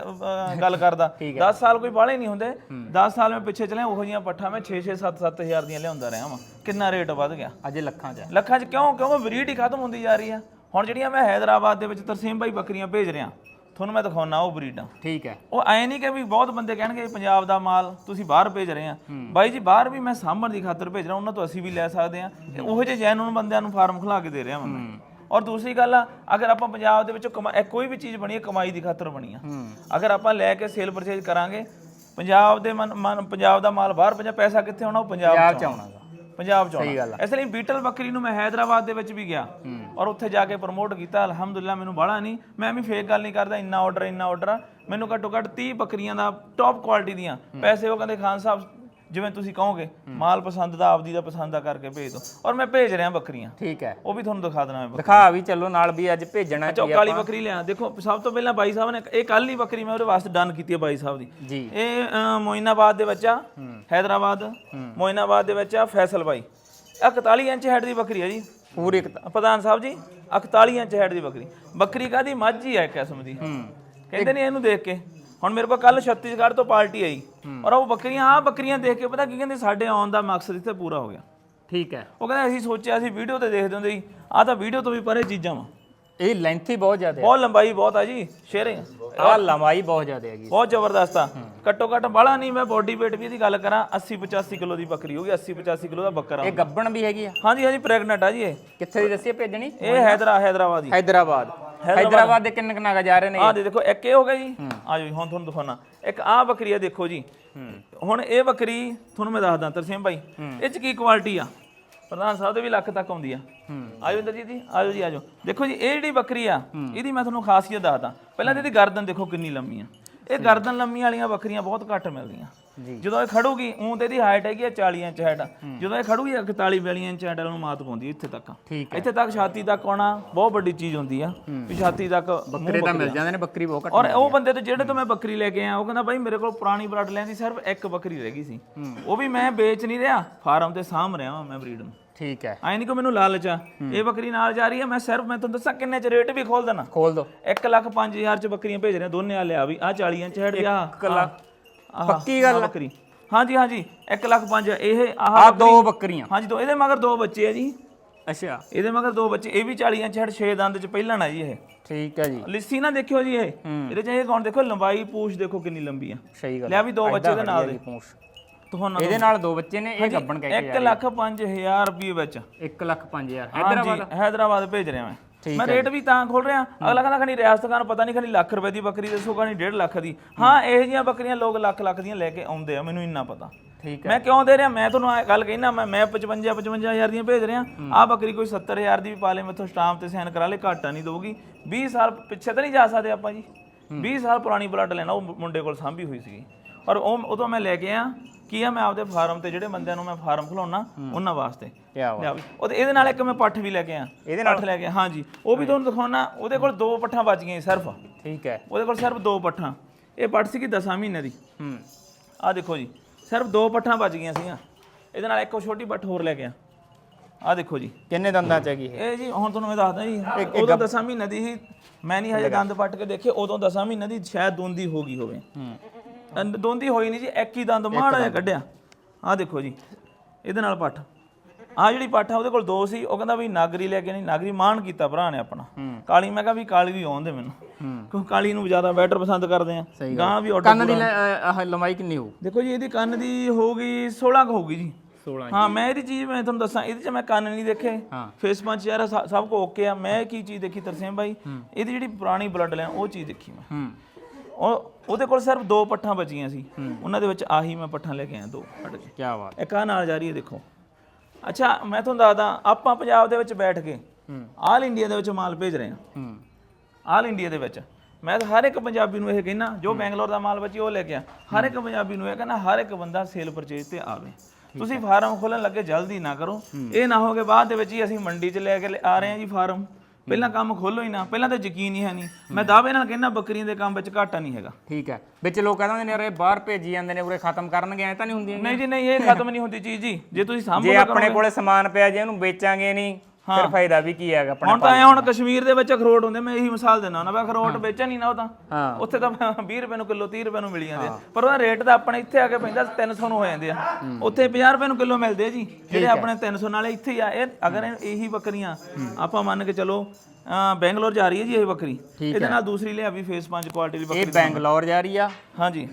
ਗੱਲ ਕਰਦਾ। 10 ਸਾਲ ਕੋਈ ਬਾਲੇ ਨਹੀਂ ਹੁੰਦੇ। 10 ਸਾਲ ਮੈਂ ਪਿੱਛੇ ਚਲੇ ਉਹੋ ਜੀਆਂ ਪੱਠਾਂ ਮੈਂ 6 6 7 7 ਹਜ਼ਾਰ ਦੀਆਂ ਲਿਆਉਂਦਾ ਰਿਹਾ ਵਾਂ। ਕਿੰਨਾ ਰੇਟ ਵੱਧ ਗਿਆ। ਅਜੇ ਲੱਖਾਂ ਚ ਲੱਖਾਂ 'ਚ ਕਿਉਂ? ਕਿਉਂਕਿ ਹੀ ਖਤਮ ਹੁੰਦੀ ਜਾ ਰਹੀ ਆ। ਹੁਣ ਜਿਹੜੀਆਂ ਮੈਂ ਹైదరాబాద్ ਦੇ ਵਿੱਚ ਤਰਸੀਮ ਭਾਈ ਬੱਕਰੀਆਂ ਭੇਜ ਰਿਹਾ ਤੁਹਾਨੂੰ ਮੈਂ ਦਿਖਾਉਣਾ ਉਹ ਬਰੀਡਾਂ। ਠੀਕ ਹੈ। ਉਹ ਐ ਨਹੀਂ ਕਿ ਵੀ ਬਹੁਤ ਬੰਦੇ ਕਹਿਣਗੇ ਪੰਜਾਬ ਦਾ ਮਾਲ ਤੁਸੀਂ ਬਾਹਰ ਭੇਜ ਰਹੇ ਆ। ਬਾਈ ਜੀ ਬਾਹਰ ਵੀ ਮੈਂ ਸਾਂਭਣ ਦੀ ਖਾਤਰ ਭੇਜ ਰਿਹਾ ਉਹਨਾਂ ਤੋਂ ਅਸੀਂ ਵੀ ਲੈ ਸਕਦੇ ਆ। ਉਹ ਜਿਹੇ ਜੈਨੂਨ ਬੰਦਿਆਂ ਨੂੰ ਫਾਰਮ ਖਲਾ ਕੇ ਦੇ ਰਿਹਾ ਮੈਂ। ਔਰ ਦੂਸਰੀ ਗੱਲ ਆ ਅਗਰ ਆਪਾਂ ਪੰਜਾਬ ਦੇ ਵਿੱਚੋਂ ਕੋਈ ਵੀ ਚੀਜ਼ ਬਣੀ ਹੈ ਕਮਾਈ ਦੀ ਖਾਤਰ ਬਣੀ ਆ। ਅਗਰ ਆਪਾਂ ਲੈ ਕੇ ਸੇਲ ਪਰਚੇਜ ਕਰਾਂਗੇ ਪੰਜਾਬ ਦੇ ਮਨ ਪੰਜਾਬ ਦਾ ਮਾਲ ਬਾਹਰ ਭੇਜਿਆ ਪੈਸਾ ਕਿੱਥੇ ਆਉਣਾ? ਉਹ ਪੰਜਾਬ ਚ ਆਉਣਾ। ਪੰਜਾਬ ਚ ਆਉਣਾ। ਇਸ ਲਈ ਬੀਟਲ ਬੱਕਰੀ ਨੂੰ ਮੈਂ ਹైదరాబాద్ ਦੇ ਵਿੱਚ ਵੀ ਗਿਆ ਔਰ ਉੱਥੇ ਜਾ ਕੇ ਪ੍ਰਮੋਟ ਕੀਤਾ। ਅਲਹਮਦੁਲਿਲਾ ਮੈਨੂੰ ਬਾਹਲਾ ਨਹੀਂ ਮੈਂ ਵੀ ਫੇਕ ਗੱਲ ਨਹੀਂ ਕਰਦਾ ਇੰਨਾ ਆਰਡਰ ਇੰਨਾ ਆਰਡਰ ਮੈਨੂੰ ਘੱਟੋ ਘੱਟ 30 ਬੱਕਰੀਆਂ ਦਾ ਟੌਪ ਕੁਆਲਿਟੀ ਦੀਆਂ। ਪੈਸੇ ਉਹ ਕਹਿੰਦੇ ਖਾਨ ਸਾਹਿਬ ਜਿਵੇਂ ਤੁਸੀਂ ਕਹੋਗੇ ਮਾਲ ਪਸੰਦ ਦਾ ਆਪਦੀ ਦਾ ਪਸੰਦ ਦਾ ਕਰਕੇ ਭੇਜ ਦਿਓ ਔਰ ਮੈਂ ਭੇਜ ਰਿਹਾ ਬੱਕਰੀਆਂ। ਠੀਕ ਹੈ। ਉਹ ਵੀ ਤੁਹਾਨੂੰ ਦਿਖਾ ਦੇਣਾ ਮੈਂ ਦਿਖਾ ਵੀ ਚੱਲੋ ਨਾਲ ਵੀ ਅੱਜ ਭੇਜਣਾ ਚੌਕ ਵਾਲੀ ਬੱਕਰੀ ਲਿਆ। ਦੇਖੋ ਸਭ ਤੋਂ ਪਹਿਲਾਂ ਬਾਈ ਸਾਹਿਬ ਨੇ ਇਹ ਕੱਲ ਹੀ ਬੱਕਰੀ ਮੈਂ ਉਹਦੇ ਵਾਸਤੇ ਡਨ ਕੀਤੀ ਹੈ ਬਾਈ ਸਾਹਿਬ ਦੀ। ਇਹ ਮੋਇਨਾਬਾਦ ਦੇ ਬੱਚਾ ਹైదరాబాద్ ਮੋਇਨਾਬਾਦ ਦੇ ਬੱਚਾ ਫੈਸਲ ਬਾਈ ਇਹ 41 ਇੰਚ ਹੈਡ ਦੀ ਬੱਕਰੀ ਹੈ ਜੀ। ਪੂਰੀ ਪ੍ਰਧਾਨ ਸਾਹਿਬ ਜੀ 41 ਇੰਚ ਹੈਡ ਦੀ ਬੱਕਰੀ। ਬੱਕਰੀ ਕਾਦੀ ਮਾਝੀ ਹੈ ਕਿਸਮ ਦੀ। ਕਹਿੰਦੇ ਨੇ ਇਹਨੂੰ ਦੇਖ ਕੇ। ਹੁਣ ਮੇਰੇ ਕੋਲ ਕੱਲ ਛੱਤੀਸਗੜ੍ਹ ਤੋਂ ਪਾਰਟੀ ਆਈ ਔਰ ਉਹ ਬੱਕਰੀਆਂ ਆ ਬੱਕਰੀਆਂ ਦੇਖ ਕੇ ਪਤਾ ਕੀ ਕਹਿੰਦੇ ਸਾਡੇ ਆਉਣ ਦਾ ਮਕਸਦ ਇੱਥੇ ਪੂਰਾ ਹੋ ਗਿਆ। ਠੀਕ ਹੈ। ਉਹ ਕਹਿੰਦਾ ਅਸੀਂ ਸੋਚਿਆ ਅਸੀਂ ਵੀਡੀਓ ਤੇ ਦੇਖਦੇ ਹੁੰਦੇ ਸੀ ਆ ਤਾਂ ਵੀਡੀਓ ਤੋਂ ਵੀ ਪਰੇ ਚੀਜ਼ਾਂ ਵਾ। ਇਹ ਲੈਂਥੀ ਬਹੁਤ ਜ਼ਿਆਦਾ ਹੈ। ਬਹੁਤ ਲੰਬਾਈ ਬਹੁਤ ਆ ਜੀ ਸ਼ੇਰਿੰਗ ਆ। ਲੰਬਾਈ ਬਹੁਤ ਜ਼ਿਆਦਾ ਹੈਗੀ। ਬਹੁਤ ਜ਼ਬਰਦਸਤ ਆ। ਘੱਟੋ ਘੱਟ ਬਾਲਾ ਨਹੀਂ ਮੈਂ ਬੋਡੀ weight ਵੀ ਇਹਦੀ ਗੱਲ ਕਰਾਂ 80 85 ਕਿਲੋ ਦੀ ਬੱਕਰੀ ਹੋਗੀ 80 85 ਕਿਲੋ ਦਾ ਬੱਕਰਾ ਇਹ ਗੱਬਣ ਵੀ ਹੈਗੀ ਆ? ਹਾਂਜੀ ਹਾਂਜੀ ਪ੍ਰੈਗਨੈਂਟ ਆ ਜੀ ਇਹ। ਕਿੱਥੇ ਦੀ ਦੱਸੀ ਹੈ ਭੇਜਣੀ? ਇਹ ਹੈਦਰਾ ਹੈਦਰਾਬਾਦ ਦੀ। ਹੈਦਰਾਬਾਦ। ਹੈਦਰਾਬਾਦ ਦੇ ਕਿੰਨੇ ਕਨਾਗਾ ਜਾ ਰਹੇ ਨੇ ਆਹ ਦੇਖੋ ਇੱਕ ਇਹ ਹੋ ਗਿਆ ਜੀ ਆ ਜੀ ਹੁਣ ਤੁਹਾਨੂੰ ਦਿਖਾਉਣਾ ਇੱਕ ਆਹ ਬੱਕਰੀ ਆ ਦੇਖੋ ਜੀ ਹੁਣ ਇਹ ਬੱਕਰੀ ਤੁਹਾਨੂੰ ਮੈਂ ਦੱਸਦਾ ਤਰਸੇਮ ਭਾਈ ਇਹ ਚ ਕੀ ਕੁਆਲਿਟੀ ਆ ਪ੍ਰਧਾਨ ਸਾਹਿਬ ਦੇ ਵੀ ਲੱਖ ਤੱਕ ਆਉਂਦੀ ਆ ਆਜੋ ਇੰਦਰ ਜੀ ਦੀ ਆਜੋ ਜੀ ਆਜੋ ਦੇਖੋ ਜੀ ਇਹ ਜਿਹੜੀ ਬੱਕਰੀ ਆ ਇਹਦੀ ਮੈਂ ਤੁਹਾਨੂੰ ਖਾਸੀਅਤ ਦੱਸਦਾ ਪਹਿਲਾਂ ਇਹਦੀ ਗਰਦਨ ਦੇਖੋ ਕਿੰਨੀ ਲੰਮੀ ਆ ਇਹ ਗਰਦਨ ਲੰਮੀ ਵਾਲੀਆਂ ਬੱਕਰੀਆਂ ਬਹੁਤ ਘੱਟ ਮਿਲਦੀਆਂ ਜਦੋਂ ਇਹ ਖੜੂਗੀ ਉਂ ਤੇ ਇਹਦੀ ਹਾਈਟ ਹੈਗੀ ਆ 40 ਇੰਚ ਹਾਈਟ ਜਦੋਂ ਇਹ ਖੜੂਗੀ 41 42 ਇੰਚ ਹਾਈਟ ਨੂੰ ਮਾਤ ਪਾਉਂਦੀ ਇੱਥੇ ਤੱਕ। ਇੱਥੇ ਤੱਕ ਛਾਤੀ ਤੱਕ ਆਉਣਾ ਬਹੁਤ ਵੱਡੀ ਚੀਜ਼ ਹੁੰਦੀ ਆ ਵੀ ਛਾਤੀ ਤੱਕ ਬੱਕਰੇ ਤਾਂ ਮਿਲ ਜਾਂਦੇ ਨੇ ਬੱਕਰੀ ਬਹੁਤ ਘੱਟ ਔਰ ਉਹ ਬੰਦੇ ਤੋਂ ਜਿਹੜੇ ਤੋਂ ਮੈਂ ਬੱਕਰੀ ਲੈ ਕੇ ਆਇਆ ਉਹ ਕਹਿੰਦਾ ਬਾਈ ਮੇਰੇ ਕੋਲ ਪੁਰਾਣੀ ਬਲੱਡ ਲੈਣ ਦੀ ਸਿਰਫ ਇੱਕ ਬੱਕਰੀ ਰਹਿ ਗਈ ਸੀ। ਉਹ ਵੀ ਮੈਂ ਵੇਚ ਨਹੀਂ ਰਿਹਾ ਫਾਰਮ ਤੇ ਸਾਂਭ ਰਿਹਾ ਮੈਂ ਬਰੀਡ ਨੂੰ। ਠੀਕ ਹੈ। ਐ ਨਹੀਂ ਕੋ ਮੈਨੂੰ ਲਾਲਚ ਆ ਇਹ ਬੱਕਰੀ ਨਾਲ ਜਾ ਰਹੀ ਹੈ ਮੈਂ ਸਿਰਫ ਮੈਂ ਤੁਹਾਨੂੰ ਦੱਸਾਂ ਕਿੰਨੇ ਚ ਰੇਟ ਵੀ ਖੋਲ ਦੇਣਾ। ਖੋਲ ਦੋ। 1 ਲੱਖ 5000 ਚ ਬੱਕਰੀਆਂ ਭੇਜ ਰਹੇ ਦੋਨੇ ਆ ਲਿਆ ਵੀ ਆ 40 ਇੰਚ ਹੈਡ ਆ 1 ਲੱਖ ਪੱਕੀ ਗੱਲ ਬੱਕਰੀ। ਹਾਂਜੀ ਹਾਂਜੀ 1 ਲੱਖ 5 ਇਹ ਆਹ ਦੋ ਬੱਕਰੀਆਂ। ਹਾਂਜੀ ਦੋ ਇਹਦੇ ਮਗਰ ਦੋ ਬੱਚੇ ਆ ਜੀ। ਅੱਛਾ। ਇਹਦੇ ਮਗਰ ਦੋ ਬੱਚੇ ਇਹ ਵੀ 40 ਇੰਚ ਹੜ 6 ਦੰਦ ਚ ਪਹਿਲਾਂ ਨਾ ਜੀ ਇਹ। ਠੀਕ ਹੈ ਜੀ। ਲਿੱਸੀ ਨਾ ਦੇਖਿਓ ਜੀ ਇਹ। ਇਹਦੇ ਚ ਇਹ ਕੌਣ ਦੇਖੋ ਲੰਬਾਈ ਪੂਛ ਦੇਖੋ ਕਿੰਨੀ ਲੰਬੀ ਆ। ਸਹੀ ਗੱਲ ਲਿਆ ਵੀ ਦੋ ਬੱਚੇ ਦੇ ਨਾਲ ਦੇ। ਪੂੰਛ। ਇਹਦੇ ਨਾਲ ਦੋ ਬੱਚੇ ਨੇ ਇਹ ਗੱਬਣ ਕਹਿ ਕੇ 1 ਲੱਖ ਰੁਪਏ ਵਿੱਚ। 1 ਲੱਖ 5000 ਹਾਂਜੀ ਹੈਦਰਾਬਾਦ ਭੇਜ ਰਿਹਾ ਮੈਂ। ਮੈਂ ਰੇਟ ਵੀ ਤਾਂ ਖੋਲ ਰਿਹਾ। ਅਗਲਾ ਕਹਿੰਦਾ ਖਣੀ ਰਿਆਸਤ ਪਤਾ ਨਹੀਂ ਖਣੀ ਲੱਖ ਰੁਪਏ ਦੀ ਬੱਕਰੀ ਦੱਸੋਗਾ ਨਹੀਂ 1.5 ਲੱਖ ਦੀ। ਹਾਂ। ਇਹ ਜੀਆਂ ਬੱਕਰੀਆਂ ਲੋਕ ਲੱਖ ਲੱਖ ਦੀਆਂ ਲੈ ਕੇ ਆਉਂਦੇ ਆ ਮੈਨੂੰ ਇੰਨਾ ਪਤਾ। ਠੀਕ ਹੈ ਮੈਂ ਕਿਉਂ ਦੇ ਰਿਹਾ? ਮੈਂ ਤੁਹਾਨੂੰ ਗੱਲ ਕਹਿਣਾ ਮੈਂ ਮੈਂ 55 55000 ਦੀਆਂ ਭੇਜ ਰਿਹਾ। ਆ ਬੱਕਰੀ ਕੋਈ 70000 ਦੀ ਵੀ ਪਾ ਲੇ ਮੈਥੋਂ ਸਟਾਂਪ ਤੇ ਸਾਈਨ ਕਰਾ ਲੇ ਘਾਟਾ ਨਹੀਂ ਦਊਗੀ। 20 ਸਾਲ ਪਿੱਛੇ ਤਾਂ ਨਹੀਂ ਜਾ ਸਕਦੇ ਆਪਾਂ ਜੀ। 20 ਸਾਲ ਪੁਰਾਣੀ ਬਲੱਡ ਲੈਣਾ ਉਹ ਮੁੰਡੇ ਕੋਲ ਸਾਂਭੀ ਹੋਈ ਸੀਗੀ। ਔਰ ਉਹ ਉਦੋਂ ਮੈਂ ਲੈ ਕੇ ਆ ਕੀ ਆ ਮੈਂ ਆਪਦੇ ਫਾਰਮ ਤੇ ਜਿਹੜੇ ਬੰਦਿਆਂ ਨੂੰ ਮੈਂ ਫਾਰਮ ਖਲਾਉਣਾ ਉਹਨਾਂ ਵਾਸਤੇ। ਕੀ ਵਾ ਲਿਆ ਵੀ ਉਹ ਤੇ ਇਹਦੇ ਨਾਲ ਇੱਕ ਮੈਂ ਪੱਠ ਵੀ ਲੈ ਕੇ ਆ ਇਹਦੇ ਪੱਠ ਲੈ ਕੇ ਹਾਂਜੀ। ਉਹ ਵੀ ਤੁਹਾਨੂੰ ਦਿਖਾਉਣਾ ਉਹਦੇ ਕੋਲ ਦੋ ਪੱਠਾਂ ਬਚ ਗਈਆਂ ਸੀ ਸਿਰਫ। ਠੀਕ ਹੈ। ਉਹਦੇ ਕੋਲ ਸਿਰਫ ਦੋ ਪੱਠਾਂ। ਇਹ ਪੱਠ ਸੀਗੀ 10 ਮਹੀਨੇ ਦੀ। ਹੂੰ। ਆਹ ਦੇਖੋ ਜੀ ਸਿਰਫ ਦੋ ਪੱਠਾਂ ਬਚ ਗਈਆਂ ਸੀਗੀਆਂ। ਇਹਦੇ ਨਾਲ ਇੱਕ ਛੋਟੀ ਪੱਠ ਹੋਰ ਲੈ ਗਿਆ ਆਹ ਦੇਖੋ ਜੀ। ਕਿੰਨੇ ਦੰਦਾਂ ਚ ਹੈਗੀ ਇਹ? ਇਹ ਜੀ ਹੁਣ ਤੁਹਾਨੂੰ ਮੈਂ ਦੱਸਦਾ ਜੀ। ਉਦੋਂ 10 ਮਹੀਨੇ ਦੀ ਸੀ ਮੈਂ ਨਹੀਂ ਹਜੇ ਦੰਦ ਪੱਟ ਕੇ ਦੇਖੇ ਉਦੋਂ 10 ਮਹੀਨੇ ਦੀ ਸ਼ਾਇਦ ਦੋਂਦੀ ਹੋ ਗਈ ਹੋਵੇ। ਹੂੰ। ਅਹ ਦੋਂਦੀ ਹੋਈ ਨਹੀਂ ਜੀ ਇੱਕ ਹੀ ਦੰਦ ਮਾੜਾ ਜਿਹਾ ਕੱਢਿਆ। ਆਹ ਦੇਖੋ ਜੀ ਇਹਦੇ ਨਾਲ ਪੱਠ। ਆਹ ਜਿਹੜੀ ਪੱਠ ਆ ਉਹਦੇ ਕੋਲ ਦੋ ਸੀ ਉਹ ਕਹਿੰਦਾ ਵੀ ਨਾਗਰੀ ਲੈ ਕੇ ਨਹੀਂ ਨਾਗਰੀ ਮਾਣ ਕੀਤਾ ਭਰਾ ਨੇ ਆਪਣਾ। ਕਾਲੀ ਮੈਂ ਕਿਹਾ ਵੀ ਕਾਲੀ ਵੀ ਆਉਂਦੇ ਮੈਨੂੰ। ਕਿਉਂਕਿ ਕਾਲੀ ਨੂੰ ਜ਼ਿਆਦਾ ਬੈਟਰ ਪਸੰਦ ਕਰਦੇ ਆ। ਗਾਂ ਵੀ ਆਰਡਰ ਕੰਨ ਦੀ ਲੈ- ਅਹ ਆਹ ਲੰਬਾਈ ਕਿੰਨੀ ਹੋਊ? ਦੇਖੋ ਜੀ ਇਹਦੀ ਕੰਨ ਦੀ ਹੋਊਗੀ 16 ਕੁ ਹੋਊਗੀ ਜੀ। 16 ਹਾਂ ਮੈਂ ਇਹਦੀ ਚੀਜ਼ ਮੈਂ ਤੁਹਾਨੂੰ ਦੱਸਾਂ ਇਹਦੇ 'ਚ ਮੈਂ ਕੰਨ ਨਹੀਂ ਦੇਖੇ। ਹਾਂ। ਫੇਸ ਪੰਚ ਯਾਰ ਸਭ ਕੋ ਓਕੇ ਆ। ਮੈਂ ਕੀ ਚੀਜ਼ ਦੇਖੀ ਤਰਸੇਮ ਬਾਈ? ਇਹਦੀ ਜਿਹੜੀ ਪੁਰਾਣੀ ਬਲੱਡ ਲਾਈਨ ਉਹ ਚੀਜ਼ ਦੇਖੀ ਮੈਂ। ਹੂੰ। ਉਹ ਉਹਦੇ ਕੋਲ ਸਿਰਫ ਦੋ ਪੱਠਾਂ ਬਚੀਆਂ ਸੀ। ਉਹਨਾਂ ਦੇ ਵਿੱਚ ਆਹੀ ਮੈਂ ਪੱਠਾਂ ਲੈ ਕੇ ਆਇਆ ਦੋ ਕੱਢ ਕੇ ਕੀ ਬਾਤ ਇੱਕ ਆ ਨਾਲ ਜਾ ਰਹੀ ਹੈ ਦੇਖੋ। ਅੱਛਾ ਮੈਂ ਤੁਹਾਨੂੰ ਦੱਸਦਾ ਆਪਾਂ ਪੰਜਾਬ ਦੇ ਵਿੱਚ ਬੈਠ ਕੇ ਹੂੰ। ਆਲ ਇੰਡੀਆ ਦੇ ਵਿੱਚ ਮਾਲ ਭੇਜ ਰਹੇ ਹਾਂ। ਹੂੰ। ਆਲ ਇੰਡੀਆ ਦੇ ਵਿੱਚ। ਮੈਂ ਤਾਂ ਹਰ ਇੱਕ ਪੰਜਾਬੀ ਨੂੰ ਇਹ ਕਹਿਣਾ ਜੋ ਬੈਂਗਲੌਰ ਦਾ ਮਾਲ ਬਚੀ ਉਹ ਲੈ ਕੇ ਆ। ਹਰ ਇੱਕ ਪੰਜਾਬੀ ਨੂੰ ਇਹ ਕਹਿੰਦਾ ਹਰ ਇੱਕ ਬੰਦਾ ਸੇਲ ਪਰਚੇਜ ਤੇ ਆਵੇ। ਤੁਸੀਂ ਫਾਰਮ ਖੋਲਣ ਲੱਗੇ ਜਲਦੀ ਨਾ ਕਰੋ। ਇਹ ਨਾ ਹੋਗੇ ਬਾਅਦ ਦੇ ਵਿੱਚ ਹੀ ਅਸੀਂ ਮੰਡੀ 'ਚ ਲੈ ਕੇ ਆ ਰਹੇ ਹਾਂ ਜੀ ਫਾਰਮ। ਪਹਿਲਾਂ ਕੰਮ ਖੋਲੋ ਹੀ ਨਾ ਪਹਿਲਾਂ ਤਾਂ ਯਕੀਨ ਹੀ ਹੈ ਨਹੀਂ। ਮੈਂ ਦਾਅਵੇ ਨਾਲ ਕਹਿੰਦਾ ਬੱਕਰੀਆਂ ਦੇ ਕੰਮ ਵਿੱਚ ਘਾਟਾ ਨਹੀਂ ਹੈਗਾ। ਠੀਕ ਹੈ। ਵਿੱਚ ਲੋਕ ਕਹਿੰਦੇ ਨੇ ਅਰੇ ਬਾਹਰ ਭੇਜੀ ਜਾਂਦੇ ਨੇ ਉਰੇ ਖਤਮ ਕਰਨਗੇ ਐ ਤਾਂ ਨਹੀਂ ਹੁੰਦੀਆਂ ਨਹੀਂ ਜੀ ਨਹੀਂ ਇਹ ਖਤਮ ਨਹੀਂ ਹੁੰਦੀ ਚੀਜ਼ ਜੀ। ਜੇ ਤੁਸੀਂ ਜੇ ਸਾਂਭੋਗੇ ਆਪਣੇ ਕੋਲੇ ਸਮਾਨ ਪਿਆ ਜੇ ਉਹਨੂੰ ਵੇਚਾਂਗੇ ਨਹੀਂ। ਫਿਰ ਫਾਇਦਾ ਵੀ ਕੀ ਹੈਗਾ ਆਪਣਾ ਹੁਣ ਤਾਂ ਐ ਹੁਣ ਕਸ਼ਮੀਰ ਦੇ ਵਿੱਚ ਅਖਰੋਟ ਹੁੰਦੇ ਮੈਂ ਇਹੀ ਮਿਸਾਲ ਦਿੰਦਾ ਹੁੰਦਾ ਵੀ ਅਖਰੋਟ ਵੇਚਣ ਨਹੀਂ ਨਾ ਉਹ ਤਾਂ। ਹਾਂ। ਉੱਥੇ ਤਾਂ 20 ਰੁਪਏ ਨੂੰ ਕਿਲੋ 30 ਰੁਪਏ ਨੂੰ ਮਿਲੀ ਜਾਂਦੇ ਆ। ਪਰ ਉਹਦਾ ਰੇਟ ਤਾਂ ਆਪਣੇ ਇੱਥੇ ਆ ਕੇ ਪੈਂਦਾ 300 ਨੂੰ ਹੋ ਜਾਂਦੇ ਆ। ਉੱਥੇ 50 ਰੁਪਏ ਨੂੰ ਕਿਲੋ ਮਿਲਦੇ ਆ ਜੀ। ਜਿਹੜੇ ਆਪਣੇ 300 ਨਾਲੇ ਇੱਥੇ ਹੀ ਆ ਇਹ ਅਗਰ ਇਹ- ਇਹੀ ਬੱਕਰੀਆਂ ਆਪਾਂ ਮੰਨ ਕੇ ਚਲੋ ਅਹ ਬੈਂਗਲੌਰ ਜਾ ਰਹੀ ਹੈ ਜੀ ਇਹ ਬੱਕਰੀ। ਇਹਦੇ ਨਾਲ ਦੂਸਰੀ ਲਿਆ ਵੀ ਫੇਸ 5 ਕੁਆਲਿਟੀ ਦੀ ਇਹ ਬੱਕਰੀ ਬੈਂਗਲੌਰ ਜਾ ਰਹੀ ਆ? ਹਾਂਜੀ।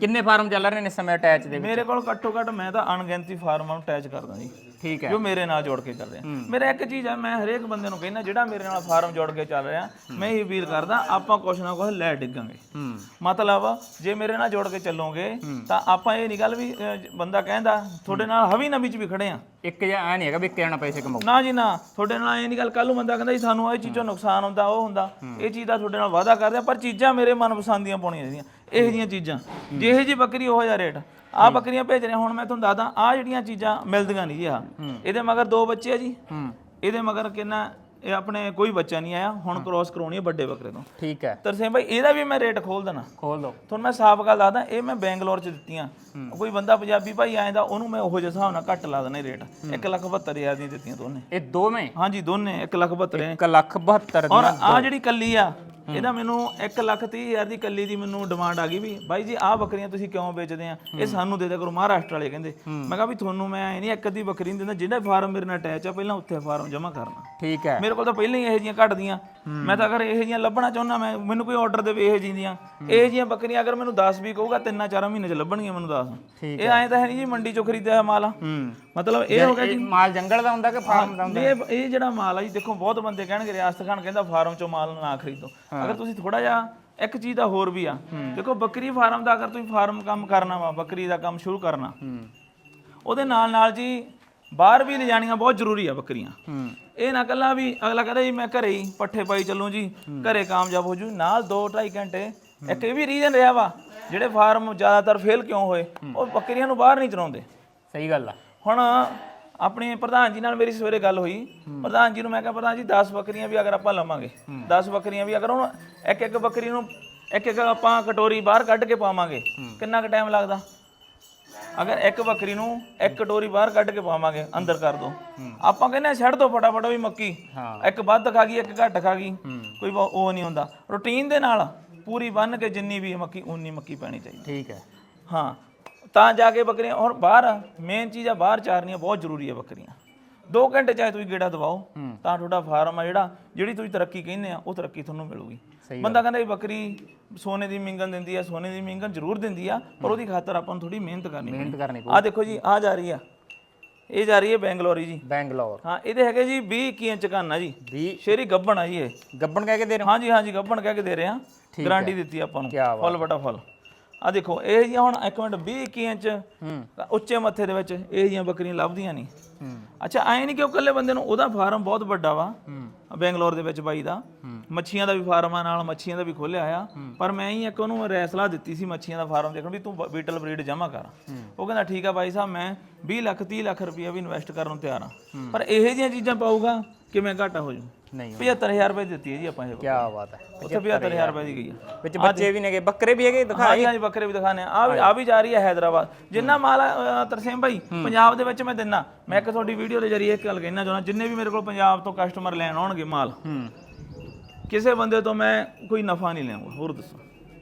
ਕਿੰਨੇ ਫਾਰਮ ਚੱਲ ਰਹੇ ਨੇ ਇਸ ਸਮੇਂ ਅਟੈਚ ਦੇ ਵਿੱਚ? ਮੇਰੇ ਕੋਲ ਘੱਟੋ ਘੱਟ ਮੈਂ ਤਾਂ ਅਣਗਿਣਤੀ ਫਾਰਮਾਂ ਨੂੰ ਅਟੈਚ ਕਰਦਾ ਜੀ। ਠੀਕ ਹੈ। ਜੋ ਮੇਰੇ ਨਾਲ ਜੋੜ ਕੇ ਚੱਲ ਰਿਹਾ। ਮੇਰਾ ਇੱਕ ਚੀਜ਼ ਹੈ ਮੈਂ ਹਰੇਕ ਬੰਦੇ ਨੂੰ ਕਹਿੰਦਾ ਜਿਹੜਾ ਮੇਰੇ ਨਾਲ ਫਾਰਮ ਜੋੜ ਕੇ ਚੱਲ ਰਿਹਾ ਮੈਂ ਇਹ ਅਪੀਲ ਕਰਦਾ ਆਪਾਂ ਕੁਛ ਨਾ ਕੁਛ ਲੈ ਡਿੱਗਾਂਗੇ। ਮਤਲਬ ਜੇ ਮੇਰੇ ਨਾਲ ਜੋੜ ਕੇ ਚੱਲੋਗੇ ਤਾਂ ਆਪਾਂ ਇਹ ਨਹੀਂ ਗੱਲ ਵੀ ਬੰਦਾ ਕਹਿੰਦਾ ਤੁਹਾਡੇ ਨਾਲ ਹਵੀ ਨਵੀ ਚ ਵੀ ਖੜੇ ਆ। ਇੱਕ ਜਾਂ ਐ ਨਹੀਂ ਹੈਗਾ ਵੀ ਇੱਕ ਜਣਾ ਪੈਸੇ ਕਮਾਊ। ਨਾ ਜੀ ਨਾ ਤੁਹਾਡੇ ਨਾਲ ਇਹ ਨਹੀਂ ਗੱਲ ਕੱਲ ਨੂੰ ਬੰਦਾ ਕਹਿੰਦਾ ਜੀ ਸਾਨੂੰ ਇਹ ਚੀਜ਼ੋਂ ਨੁਕਸਾਨ ਹੁੰਦਾ ਉਹ ਹੁੰਦਾ। ਇਹ ਚੀਜ਼ ਦਾ ਤੁਹਾਡੇ ਨਾਲ ਵਾਅਦਾ ਕਰਦੇ ਆ ਪਰ ਚੀਜ਼ਾਂ ਮੇਰੇ ਮਨਪਸੰਦ ਦੀਆਂ ਪਾਉਣੀਆਂ ਚਾਹੀਦੀਆਂ। ਇਹੋ ਜਿਹੀਆਂ ਚੀਜ਼ਾਂ। ਜਿਹੇ ਜੀ ਬੱਕਰੀ ਉਹ ਜਿਹਾ ਰੇਟ। ਆ ਬੱਕਰੀਆਂ ਭੇਜ ਰਹੇ ਹੁਣ ਮੈਂ ਤੁਹਾਨੂੰ ਦੱਸਦਾ ਆ ਜਿਹੜੀਆਂ ਚੀਜ਼ਾਂ ਮਿਲਦੀਆਂ ਨਹੀਂ ਜੀ ਆ ਇਹਦੇ ਮਗਰ ਦੋ ਬੱਚੇ ਆ ਜੀ। ਇਹਦੇ ਮਗਰ ਕਿੰਨਾ ਇਹ ਆਪਣੇ ਕੋਈ ਬੱਚਾ ਨਹੀਂ ਆਇਆ ਹੁਣ ਕ੍ਰੋਸ ਕਰਾਉਣੀ ਹੈ ਵੱਡੇ ਬੱਕਰੇ ਤੋਂ। ਠੀਕ ਹੈ। ਤਰਸੇਮ ਭਾਈ ਇਹਦਾ ਵੀ ਮੈਂ ਰੇਟ ਖੋਲ ਦੇਣਾ। ਖੋਲ ਦੋ ਤੁਹਾਨੂੰ ਮੈਂ ਸਾਫ਼ ਗੱਲ ਦੱਸਦਾ ਇਹ ਮੈਂ ਬੈਂਗਲੌਰ ਚ ਦਿੱਤੀਆਂ। ਕੋਈ ਬੰਦਾ ਪੰਜਾਬੀ ਭਾਈ ਆਏਦਾ ਉਹਨੂੰ ਮੈਂ ਉਹੋ ਜਿਹੇ ਹਿਸਾਬ ਨਾਲ ਘੱਟ ਲਾ ਦੇਣਾ ਰੇਟ। 172000 ਦੀਆਂ ਦਿੱਤੀਆਂ ਦੋਨੇ। ਇਹ ਦੋਵੇਂ? ਹਾਂਜੀ ਦੋਨੇ 172000 1 ਲੱਖ 72 ਔਰ ਆ ਜਿਹੜੀ ਕੱਲੀ ਆ ਇਹਦਾ ਮੈਨੂੰ 130000 ਦੀ ਕੱਲੀ ਦੀ ਮੈਨੂੰ ਡਿਮਾਂਡ ਆ ਗਈ ਵੀ ਬਾਈ ਜੀ ਆਹ ਬੱਕਰੀਆਂ ਤੁਸੀਂ ਕਿਉਂ ਵੇਚਦੇ ਆ? ਇਹ ਸਾਨੂੰ ਦੇ ਦਿਆ ਕਰੋ ਮਹਾਰਾਸ਼ਟਰ ਵਾਲੇ ਕਹਿੰਦੇ। ਮੈਂ ਕਿਹਾ ਵੀ ਤੁਹਾਨੂੰ ਮੈਂ ਐ ਨਹੀਂ ਇੱਕ ਅੱਧੀ ਬੱਕਰੀ ਨਹੀਂ ਦਿੰਦਾ ਜਿਹੜਾ ਫਾਰਮ ਮੇਰੇ ਨਾਲ ਅਟੈਚ ਆ ਪਹਿਲਾਂ ਉੱਥੇ ਫਾਰਮ ਜਮ੍ਹਾਂ ਕਰਨਾ। ਠੀਕ ਹੈ। ਮੇਰੇ ਕੋਲ ਤਾਂ ਪਹਿਲਾਂ ਹੀ ਇਹੋ ਜੀਆਂ ਘਟਦੀਆਂ। ਮੈਂ ਤਾਂ ਅਗਰ ਇਹੋ ਜੀਆਂ ਲੱਭਣਾ ਚਾਹੁੰਦਾ ਮੈਂ ਮੈਨੂੰ ਕੋਈ ਆਰਡਰ ਦੇਵੇ ਇਹੋ ਜੀਆਂ ਇਹੋ ਜੀਆਂ ਬੱਕਰੀਆਂ ਅਗਰ ਮੈਨੂੰ 10 ਵੀ ਕਹੂਗਾ ਤਿੰਨਾਂ ਚਾਰਾਂ ਮਹੀਨੇ ਚ ਲੱਭਣਗੀਆਂ ਮੈਨੂੰ 10 ਠੀਕ ਇਹ ਐਂ ਤਾਂ ਹੈ ਨਹੀਂ ਜੀ ਮੰਡੀ ਚੋਂ ਖਰੀਦਿਆ ਹੋਇਆ ਮਾਲ ਆ। ਮਤਲਬ ਇਹ ਹੋ ਗਿਆ ਇਹ ਮਾਲ ਜੰਗਲ ਦਾ ਹੁੰਦਾ ਕਿ ਫਾਰਮ ਦਾ ਹੁੰਦਾ? ਇਹ ਇਹ ਜਿਹੜਾ ਮਾਲ ਆ ਜੀ ਦੇਖੋ ਬਹੁਤ ਬੰਦੇ ਕਹਿਣਗੇ ਰਿਆਸਤ ਖਾਨ ਕਹਿੰਦਾ ਫਾਰਮ ਚੋਂ ਮਾਲ ਨਾ ਖਰੀਦੋ। ਅਗਰ ਤੁਸੀਂ ਥੋੜਾ ਜਿਹਾ ਇੱਕ ਚੀਜ਼ ਦਾ ਹੋਰ ਵੀ ਆ ਦੇਖੋ ਬੱਕਰੀ ਫਾਰਮ ਦਾ ਅਗਰ ਤੁਸੀਂ ਫਾਰਮ ਕੰਮ ਕਰਨਾ ਵਾ ਬੱਕਰੀ ਦਾ ਕੰਮ ਸ਼ੁਰੂ ਕਰਨਾ ਉਹਦੇ ਨਾਲ ਨਾਲ ਜੀ ਬਾਹਰ ਵੀ ਲਿਜਾਣੀਆਂ ਬਹੁਤ ਜ਼ਰੂਰੀ ਆ ਬੱਕਰੀਆਂ। ਇਹ ਨਾ ਕੱਲਾ ਵੀ ਅਗਲਾ ਕਹਿੰਦਾ ਜੀ ਮੈਂ ਘਰੇ ਹੀ ਪੱਠੇ ਪਾਈ ਚੱਲੂ ਜੀ ਘਰੇ ਕਾਮਯਾਬ ਹੋ ਜੂ ਨਾਲ 2.5 ਘੰਟੇ ਇੱਕ ਇਹ ਵੀ ਰੀਜ਼ਨ ਰਿਹਾ ਵਾ ਜਿਹੜੇ ਫਾਰਮ ਜ਼ਿਆਦਾਤਰ ਫੇਲ ਕਿਉਂ ਹੋਏ ਉਹ ਬੱਕਰੀਆਂ ਨੂੰ ਬਾਹਰ ਨਹੀਂ ਚਰਾਉਂਦੇ। ਸਹੀ ਗੱਲ ਆ। ਹੁਣ ਆਪਣੇ ਪ੍ਰਧਾਨ ਜੀ ਨਾਲ ਮੇਰੀ ਸਵੇਰੇ ਗੱਲ ਹੋਈ। ਪ੍ਰਧਾਨ ਜੀ ਨੂੰ ਮੈਂ ਕਿਹਾ ਪ੍ਰਧਾਨ ਜੀ 10 ਬੱਕਰੀਆਂ ਵੀ ਅਗਰ ਆਪਾਂ ਲਵਾਂਗੇ 10 ਬੱਕਰੀਆਂ ਵੀ ਅਗਰ ਹੁਣ ਇੱਕ ਇੱਕ ਬੱਕਰੀ ਨੂੰ ਇੱਕ ਇੱਕ ਆਪਾਂ ਕਟੋਰੀ ਬਾਹਰ ਕੱਢ ਕੇ ਪਾਵਾਂਗੇ ਕਿੰਨਾ ਕੁ ਟਾਈਮ ਲੱਗਦਾ? ਅਗਰ ਇੱਕ ਬੱਕਰੀ ਨੂੰ ਇੱਕ ਕਟੋਰੀ ਬਾਹਰ ਕੱਢ ਕੇ ਪਾਵਾਂਗੇ ਅੰਦਰ ਕਰ ਦੋ। ਆਪਾਂ ਕਹਿੰਦੇ ਛੱਡ ਦੋ ਫਟਾਫਟ ਵੀ ਮੱਕੀ। ਇੱਕ ਵੱਧ ਖਾ ਗਈ ਇੱਕ ਘੱਟ ਖਾ ਗਈ। ਕੋਈ ਉਹ ਉਹ ਨਹੀਂ ਹੁੰਦਾ। ਰੂਟੀਨ ਦੇ ਨਾਲ ਪੂਰੀ ਬੰਨ ਕੇ ਜਿੰਨੀ ਵੀ ਮੱਕੀ ਉਨੀ ਮੱਕੀ ਪੈਣੀ ਚਾਹੀਦੀ। ਠੀਕ ਹੈ। ਹਾਂ। ਤਾਂ ਜਾ ਕੇ ਬੱਕਰੀਆਂ ਹੁਣ ਬਾਹਰ ਮੇਨ ਚੀਜ਼ ਆ ਬਾਹਰ ਚਾਰਨੀਆਂ ਬਹੁਤ ਜ਼ਰੂਰੀ ਆ ਬੱਕਰੀਆਂ। 2 ਘੰਟੇ ਚਾਹੇ ਤੁਸੀਂ ਗੇੜਾ ਦਵਾਓ ਤਾਂ ਤੁਹਾਡਾ ਫਾਰਮ ਆ ਜਿਹੜਾ ਜਿਹੜੀ ਤੁਸੀਂ ਤਰੱਕੀ ਕਹਿੰਦੇ ਆ ਉਹ ਤਰੱਕੀ ਤੁਹਾਨੂੰ ਮਿਲੂਗੀ। ਬੰਦਾ ਕਹਿੰਦਾ ਵੀ ਬੱਕਰੀ ਸੋਨੇ ਦੀ ਮਿੰਗਨ ਦਿੰਦੀ ਆ ਸੋਨੇ ਦੀ ਮਿੰਗਨ ਜ਼ਰੂਰ ਦਿੰਦੀ ਆ ਪਰ ਉਹਦੀ ਖਾਤਰ ਆਪਾਂ ਨੂੰ ਥੋੜੀ ਮਿਹਨਤ ਕਰਨੀ ਮਿਹਨਤ ਕਰਨੀ ਆ ਦੇਖੋ ਜੀ ਆ ਜਾ ਰਹੀ ਆ। ਇਹ ਜਾ ਰਹੀ ਹੈ ਬੈਂਗਲੌਰੀ ਜੀ। ਬੈਂਗਲੌਰ। ਹਾਂ ਇਹਦੇ ਹੈਗੇ ਜੀ 20 21 ਇੰਚ ਕੰਨ ਆ ਜੀ। 20 ਸ਼ੇਰੀ ਗੱਬਣ ਆ ਜੀ ਇਹ। ਗੱਬਣ ਕਹਿ ਕੇ ਦੇ ਰਹੇ ਹੋ? ਹਾਂਜੀ ਹਾਂਜੀ ਗੱਬਣ ਕਹਿ ਕੇ ਦੇ ਰਹੇ ਆ। ਗਾਰੰਟੀ ਦਿੱਤੀ ਆਪਾਂ ਨੂੰ। ਫੁੱਲ ਬਟਾ ਫੁੱਲ ਆ ਦੇਖੋ ਇਹ ਜੀਆਂ ਹੁਣ ਇੱਕ ਮਿੰਟ 20 21 ਇੰਚ ਹੂੰ। ਉੱਚੇ ਮੱਥੇ ਦੇ ਵਿੱਚ ਇਹ ਜੀਆਂ ਬੱਕਰੀਆਂ ਲੱਭਦੀਆਂ ਨਹੀਂ। ਹੂੰ। ਅੱਛਾ ਐ ਨਹੀਂ ਕਿ ਉਹ ਇਕੱਲੇ ਬੰਦੇ ਨੂੰ ਉਹਦਾ ਫਾਰਮ ਬਹੁਤ ਵੱਡਾ ਵਾ। ਹੂੰ। ਬੈਂਗਲੌਰ ਦੇ ਵਿੱਚ ਬਾਈ ਦਾ। ਮੱਛੀਆਂ ਦਾ ਵੀ ਫਾਰਮ ਆ ਨਾਲ ਮੱਛੀਆਂ ਦਾ ਵੀ ਖੋਲਿਆ ਆ। ਪਰ ਮੈਂ ਹੀ ਇੱਕ ਉਹਨੂੰ ਰੈਸਲਾ ਦਿੱਤੀ ਸੀ ਮੱਛੀਆਂ ਦਾ ਫਾਰਮ ਦੇਖਣ ਵੀ ਤੂੰ ਬੀਟਲ ਬਰੀਡ ਜਮਾ ਕਰ। ਉਹ ਕਹਿੰਦਾ ਠੀਕ ਆ ਬਾਈ ਸਾਹਿਬ ਮੈਂ 20 ਲੱਖ 30 ਲੱਖ ਰੁਪਇਆ ਵੀ ਇਨਵੈਸਟ ਕਰਨ ਨੂੰ ਤਿਆਰ ਆ। ਪਰ ਇਹੋ ਜਿਹੀਆਂ ਚੀਜ਼ਾਂ ਪਾਊਗਾ ਕਿਵੇਂ ਘਾਟਾ ਹੋ ਜੂ? ਨਹੀਂ 75000 ਰੁਪਏ ਦਿੱਤੀ ਹੈ ਜੀ ਆਪਾਂ ਇਹ ਕੀ ਬਾਤ ਹੈ। ਉੱਥੇ 75000 ਰੁਪਏ ਦੀ ਗਈ ਆ ਵਿੱਚ ਬੱਚੇ ਵੀ ਨੇਗੇ ਬੱਕਰੇ ਵੀ ਹੈਗੇ ਦਿਖਾ ਹਾਂਜੀ ਹਾਂਜੀ ਬੱਕਰੇ ਵੀ ਦਿਖਾਣੇ ਆ ਵੀ ਆ ਵੀ ਜਾ ਰਹੀ ਹੈ ਹੈਦਰਾਬਾਦ। ਜਿੰਨਾ ਮਾਲ ਅ, ਤਰਸੇਮ ਭਾਈ ਪੰਜਾਬ ਦੇ ਵਿੱਚ ਮੈਂ ਦਿੰਨਾ। ਮੈਂ ਇੱਕ ਤੁਹਾਡੀ ਵੀਡੀਓ ਦੇ ਜ਼ਰੀਏ ਇੱਕ ਗੱਲ ਕਹਿਣਾ ਚਾਹੁੰਦਾ। ਜਿੰਨੇ ਵੀ ਮੇਰੇ ਕੋਲ ਪੰਜਾਬ ਤੋਂ ਕਸਟਮਰ ਲੈਣ ਆਉਣਗੇ ਮਾਲ ਹੂੰ। ਕਿਸੇ ਬੰਦੇ ਤੋਂ ਮੈਂ ਕੋਈ ਨਫਾ ਨਹੀਂ ਲੈਵਾਂਗਾ ਹੋਰ ਦੱਸੋ।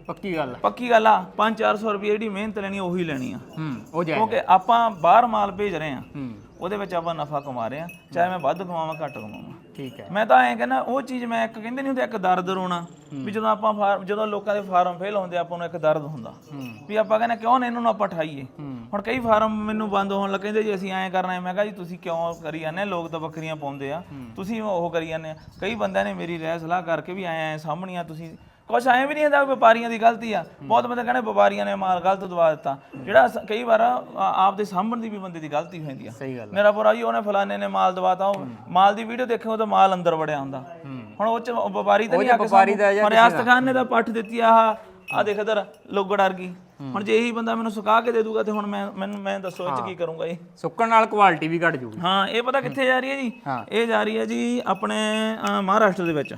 ਪੱਕੀ ਗੱਲ ਹੈ। ਪੱਕੀ ਗੱਲ ਆ 5-400 ਰੁਪਏ ਜਿਹੜੀ ਮਿਹਨਤ ਲੈਣੀ ਆ, ਉਹੀ ਲੈਣੀ ਆ। ਹੂੰ ਉਹ ਜਾਏ ਕਿਉਂਕਿ ਆਪਾਂ ਬਾਹਰ ਮਾਲ ਭੇਜ ਰਹੇ ਆ ਹੂੰ। ਉਹਦੇ ਵਿੱਚ ਆਪਾਂ ਨਫਾ ਕਮਾ ਰਹੇ ਆ। ਚਾਹੇ ਮੈਂ ਵੱਧ ਕਮਾਵਾਂ ਘੱਟ ਕਮਾਵਾਂ। ਠੀਕ ਹੈ। ਮੈਂ ਤਾਂ ਐਂ ਕਹਿੰਦਾ ਉਹ ਚੀਜ਼ ਮੈਂ ਇੱਕ ਕਹਿੰਦੇ ਨਹੀਂ ਹੁੰਦੇ ਇੱਕ ਦਰਦ ਰੋਣਾ। ਵੀ ਜਦੋਂ ਆਪਾਂ ਫਾਰਮ ਜਦੋਂ ਲੋਕਾਂ ਦੇ ਫਾਰਮ ਫੇਲ ਹੁੰਦੇ ਆਪਾਂ ਨੂੰ ਇੱਕ ਦਰਦ ਹੁੰਦਾ। ਵੀ ਆਪਾਂ ਕਹਿੰਦੇ ਕਿਉਂ ਨਾ ਇਹਨਾਂ ਨੂੰ ਆਪਾਂ ਠਾਈਏ ਹੁਣ ਕਈ ਫਾਰਮ ਮੈਨੂੰ ਬੰਦ ਹੋਣ ਲੱਗੇ ਕਹਿੰਦੇ ਜੀ ਅਸੀਂ ਐਂ ਕਰਨਾ ਹੈ ਮੈਂ ਕਿਹਾ ਜੀ ਤੁਸੀਂ ਕਿਉਂ ਕਰੀ ਜਾਂਦੇ ਆ? ਲੋਕ ਤਾਂ ਬੱਕਰੀਆਂ ਪਾਉਂਦੇ ਆ। ਤੁਸੀਂ ਉਹ ਕਰੀ ਜਾਂਦੇ ਆ ਕਈ ਬੰਦਿਆਂ ਨੇ ਮੇਰੀ ਰਾਏ ਸਲਾਹ ਕਰਕੇ ਵੀ ਐਂ ਐਂ ਸਾਹਮਣੀਆਂ ਤੁਸੀਂ ਕੁਛ ਐਂ ਵੀ ਨਹੀਂ ਹੁੰਦਾ ਵਪਾਰੀਆਂ ਦੀ ਗਲਤੀ ਆ। ਬਹੁਤ ਬੰਦੇ ਕਹਿੰਦੇ ਵਪਾਰੀਆਂ ਨੇ ਮਾਲ ਗਲਤ ਦਵਾ ਦਿੱਤਾ। ਜਿਹੜਾ ਸ- ਕਈ ਵਾਰ ਆ- ਆਪ ਦੇ ਸਾਹਮਣ ਦੀ ਵੀ ਬੰਦੇ ਦੀ ਗਲਤੀ ਹੋ ਜਾਂਦੀ ਆ। ਸਹੀ ਗੱਲ ਮੇਰਾ ਭਰਾ ਜੀ ਉਹਨੇ ਫਲਾਣੇ ਨੇ ਮਾਲ ਦਵਾਤਾ ਉਹ ਮਾਲ ਦੀ ਵੀਡੀਓ ਦੇਖੋ ਤਾਂ ਮਾਲ ਅੰਦਰ ਵੜਿਆ ਹੁੰਦਾ। ਹੁਣ ਉਹ ਚ ਵਪਾਰੀ ਤਾਂ ਨਹੀਂ ਆ ਕੇ ਵਪਾਰੀ ਦਾ ਜਾਂ ਰਿਆਸਤ ਖਾਨ ਨੇ ਤਾਂ ਪੱਠ ਦਿੱਤੀ ਆ ਆ ਦੇਖ ਇਧਰ ਲੋਗੜ ਅਰਗੀ ਹੁਣ ਜੇ ਇਹੀ ਬੰਦਾ ਮੈਨੂੰ ਸੁਕਾ ਕੇ ਦੇ ਦੂਗਾ ਤੇ ਹੁਣ ਮੈਂ ਮੈਨੂੰ ਮੈਂ ਦੱਸੋ ਇਹ ਚ ਕੀ ਕਰੂੰਗਾ ਇਹ? ਸੁੱਕਣ ਨਾਲ ਕੁਆਲਿਟੀ ਵੀ ਘਟ ਜੂਗੀ। ਹਾਂ ਇਹ ਪਤਾ ਕਿੱਥੇ ਜਾ ਰਹੀ ਹੈ ਜੀ। ਇਹ ਜਾ ਰਹੀ ਹੈ ਜੀ ਆਪਣੇ ਅ, ਮਹਾਰਾਸ਼ਟਰ ਦੇ ਵਿੱਚ।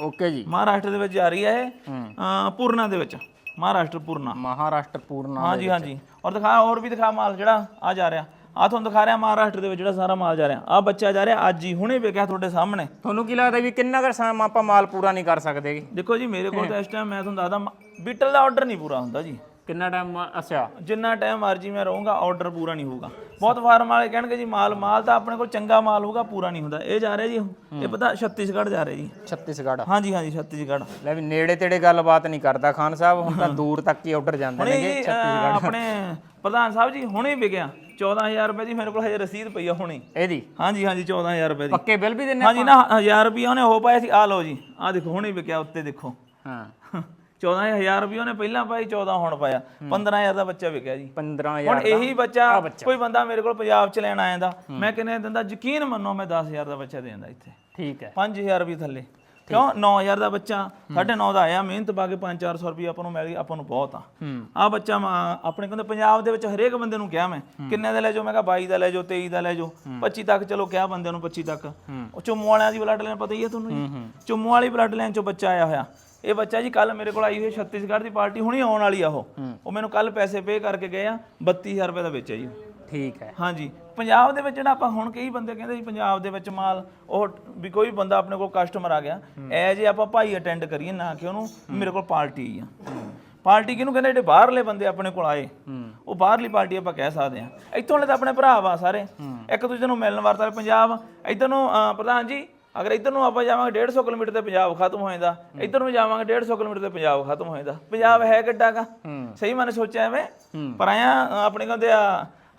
ਓਕੇ ਜੀ। ਮਹਾਰਾਸ਼ਟਰ ਦੇ ਵਿੱਚ ਜਾ ਰਹੀ ਹੈ ਇਹ ਪੂਰਨਾ ਦੇ ਵਿੱਚ ਮਹਾਰਾਸ਼ਟਰ ਪੂਰਨਾ। ਮਹਾਰਾਸ਼ਟਰ ਪੂਰਨਾ ਹਾਂਜੀ ਹਾਂਜੀ। ਔਰ ਦਿਖਾ ਹੋਰ ਵੀ ਦਿਖਾ ਮਾਲ ਜਿਹੜਾ ਆ ਜਾ ਰਿਹਾ। ਆ ਤੁਹਾਨੂੰ ਦਿਖਾ ਰਿਹਾ ਮਹਾਰਾਸ਼ਟਰ ਦੇ ਵਿੱਚ ਜਿਹੜਾ ਸਾਰਾ ਮਾਲ ਜਾ ਰਿਹਾ। ਆ ਬੱਚਾ ਜਾ ਰਿਹਾ ਅੱਜ ਹੀ ਹੁਣੇ ਵੇਖਿਆ ਤੁਹਾਡੇ ਸਾਹਮਣੇ। ਤੁਹਾਨੂੰ ਕੀ ਲੱਗਦਾ ਵੀ ਕਿੰਨਾ ਕੁ ਸਮਾਂ ਆਪਾਂ ਮਾਲ ਪੂਰਾ ਨਹੀਂ ਕਰ ਸਕਦੇ ਦੇਖੋ ਜੀ ਮੇਰੇ ਕੋਲ ਤਾਂ ਇਸ ਟਾਈਮ ਮੈਂ ਤੁਹਾਨੂੰ ਦੱਸਦਾ ਬੀਟਲ ਦਾ ਆਰਡਰ ਨਹੀਂ ਪੂਰਾ ਹੁੰਦਾ ਜੀ। ਕਿੰਨਾ ਟਾਈਮ ਅੱਛਾ ਜਿੰਨਾ ਟਾਈਮ ਮਰਜ਼ੀ ਮੈਂ ਰਹੂੰਗਾ ਆਰਡਰ ਪੂਰਾ ਨਹੀਂ ਹੋਊਗਾ। ਬਹੁਤ ਫਾਰਮ ਵਾਲੇ ਕਹਿਣਗੇ ਜੀ ਮਾਲ ਮਾਲ ਤਾਂ ਆਪਣੇ ਕੋਲ ਚੰਗਾ ਮਾਲ ਹੋਊਗਾ ਪੂਰਾ ਨਹੀਂ ਹੁੰਦਾ। ਇਹ ਜਾ ਰਿਹਾ ਜੀ ਇਹ ਪਤਾ ਛੱਤੀਸਗੜ੍ਹ ਜਾ ਰਿਹਾ ਜੀ। ਛੱਤੀਸਗੜ੍ਹ। ਹਾਂਜੀ ਹਾਂਜੀ ਛੱਤੀਸਗੜ੍ਹ। ਲੈ ਵੀ ਨੇੜੇ ਤੇੜੇ ਗੱਲਬਾਤ ਨਹੀਂ ਕਰਦਾ ਖਾਨ ਸਾਹਿਬ ਹੁਣ ਤਾਂ ਦੂਰ ਤੱਕ ਹੀ ਆਰਡਰ ਜਾਂਦੇ ਨੇਗੇ ਅਹ, ਆਪਣੇ ਪ੍ਰਧਾਨ ਸਾਹਿਬ ਜੀ ਹੁਣੇ ਵਿਕਿਆ। 14000 ਰੁਪਏ ਦੀ ਮੇਰੇ ਕੋਲ ਹਜੇ ਰਸੀਦ ਪਈ ਆ ਹੁਣੇ। ਇਹਦੀ? ਹਾਂਜੀ ਹਾਂਜੀ 14000 ਰੁਪਏ ਦੀ। ਪੱਕੇ ਬਿੱਲ ਵੀ ਦਿੰਨੇ ਹਾਂਜੀ ਨਾ 1000 ਰੁਪਏ ਉਹਨੇ ਹੋ ਪਾਇਆ ਸੀ। ਆ ਲਓ ਜੀ ਆ ਦੇਖੋ ਹੁਣੇ ਵਿਕਿਆ ਉੱਤੇ ਦੇਖੋ। ਹਾਂ। 14000 ਰੁਪਏ ਉਹਨੇ ਪਹਿਲਾਂ ਪਾਈ 14 ਹੁਣ ਪਾਇਆ। 15000 ਦਾ ਬੱਚਾ ਵਿਕਿਆ ਜੀ। 15000 ਹੁਣ ਇਹੀ ਬੱਚਾ ਕੋਈ ਬੰਦਾ ਮੇਰੇ ਕੋਲ ਪੰਜਾਬ ਚ ਲੈਣ ਆ ਜਾਂਦਾ ਮੈਂ ਕਿੰਨੇ ਦਿੰਦਾ? ਯਕੀਨ ਮੰਨੋ ਮੈਂ 10000 ਦਾ ਬੱਚਾ ਦੇ ਦਿੰਦਾ ਇੱਥੇ। ਠੀਕ ਹੈ। 5000 ਰੁਪਏ ਥੱਲੇ। ਕਿਉਂ? 9000 ਦਾ ਬੱਚਾ 9.5 ਦਾ ਆਇਆ ਮਿਹਨਤ ਪਾ ਕੇ 5-400 ਰੁਪਏ ਆਪਾਂ ਨੂੰ ਮਿਲ ਗਈ ਆਪਾਂ ਨੂੰ ਬਹੁਤ ਆ। ਆ ਬੱਚਾ ਆਪਣੇ ਕਹਿੰਦੇ ਪੰਜਾਬ ਦੇ ਵਿੱਚ ਹਰੇਕ ਬੰਦੇ ਨੂੰ ਕਿਹਾ ਮੈਂ ਕਿੰਨੇ ਦਾ ਲੈ ਜਾਓ? ਮੈਂ ਕਿਹਾ 22 ਦਾ ਲੈ ਜਾਓ 23 ਦਾ ਲੈ ਜਾਓ। 25 ਤੱਕ ਚਲੋ ਕਿਹਾ ਬੰਦੇ ਨੂੰ 25 ਤੱਕ। ਉਹ ਚੁੰਮੂ ਵਾਲਿਆਂ ਦੀ ਬਲੱਡ ਲਾਈਨ ਪਤਾ ਹੀ ਹੈ ਤੁਹਾਨੂੰ ਚੁੰਮੂ ਵਾਲੀ ਬਲੱਡ ਲਾਈਨ ਚੋਂ ਬੱਚਾ ਆਇਆ ਹੋਇਆ। ਇਹ ਬੱਚਾ ਜੀ ਕੱਲ ਮੇਰੇ ਕੋਲ ਆਈ ਹੋਈ ਛੱਤੀਸਗੜ੍ਹ ਦੀ ਪਾਰਟੀ ਹੁਣੀ ਆਉਣ ਵਾਲੀ ਆ ਉਹ। ਉਹ ਮੈਨੂੰ ਕੱਲ ਪੈਸੇ ਪੇ ਕਰਕੇ ਗਏ ਆ 32000 ਰੁਪਏ ਦਾ ਵੇਚਿਆ ਜੀ। ਠੀਕ ਹੈ। ਹਾਂਜੀ। ਪੰਜਾਬ ਦੇ ਵਿੱਚ ਜਿਹੜਾ ਆਪਾਂ ਹੁਣ ਕਈ ਬੰਦੇ ਕਹਿੰਦੇ ਜੀ ਪੰਜਾਬ ਦੇ ਵਿੱਚ ਮਾਲ ਉਹ ਵੀ ਕੋਈ ਬੰਦਾ ਆਪਣੇ ਕੋਲ ਕਸਟਮਰ ਆ ਗਿਆ। ਐ ਜੇ ਆਪਾਂ ਭਾਈ ਅਟੈਂਡ ਕਰੀਏ ਨਾ ਕਿ ਉਹਨੂੰ ਮੇਰੇ ਕੋਲ ਪਾਰਟੀ ਆ। ਪਾਰਟੀ ਕਿਹਨੂੰ ਕਹਿੰਦੇ? ਜਿਹੜੇ ਬਾਹਰਲੇ ਬੰਦੇ ਆਪਣੇ ਕੋਲ ਆਏ ਉਹ ਬਾਹਰਲੀ ਪਾਰਟੀ ਆਪਾਂ ਕਹਿ ਸਕਦੇ ਆ ਇੱਥੋਂ ਵਾਲੇ ਤਾਂ ਆਪਣੇ ਭਰਾ ਵਾ ਸਾਰੇ। ਇੱਕ ਦੂਜੇ ਨੂੰ ਮਿਲਣ ਵਰਤਾਂ ਪੰਜਾਬ ਇੱਧਰ ਨੂੰ ਪ੍ਰਧਾਨ ਜੀ ਅਗਰ ਇੱਧਰ ਨੂੰ ਆਪਾਂ ਜਾਵਾਂਗੇ 150 ਕਿਲੋਮੀਟਰ ਤੇ ਪੰਜਾਬ ਖਤਮ ਹੋ ਜਾਂਦਾ ਇੱਧਰ ਨੂੰ ਜਾਵਾਂਗੇ 150 ਕਿਲੋਮੀਟਰ ਤੇ ਪੰਜਾਬ ਖਤਮ ਹੋ ਜਾਂਦਾ। ਪੰਜਾਬ ਹੈ ਕਿੱਡਾ ਕਾ ਸਹੀ ਮੈंने ਸੋਚਿਆ ਐਵੇਂ? ਪਰ ਆਇਆ ਆਪਣੇ ਕਹਿੰਦੇ ਆ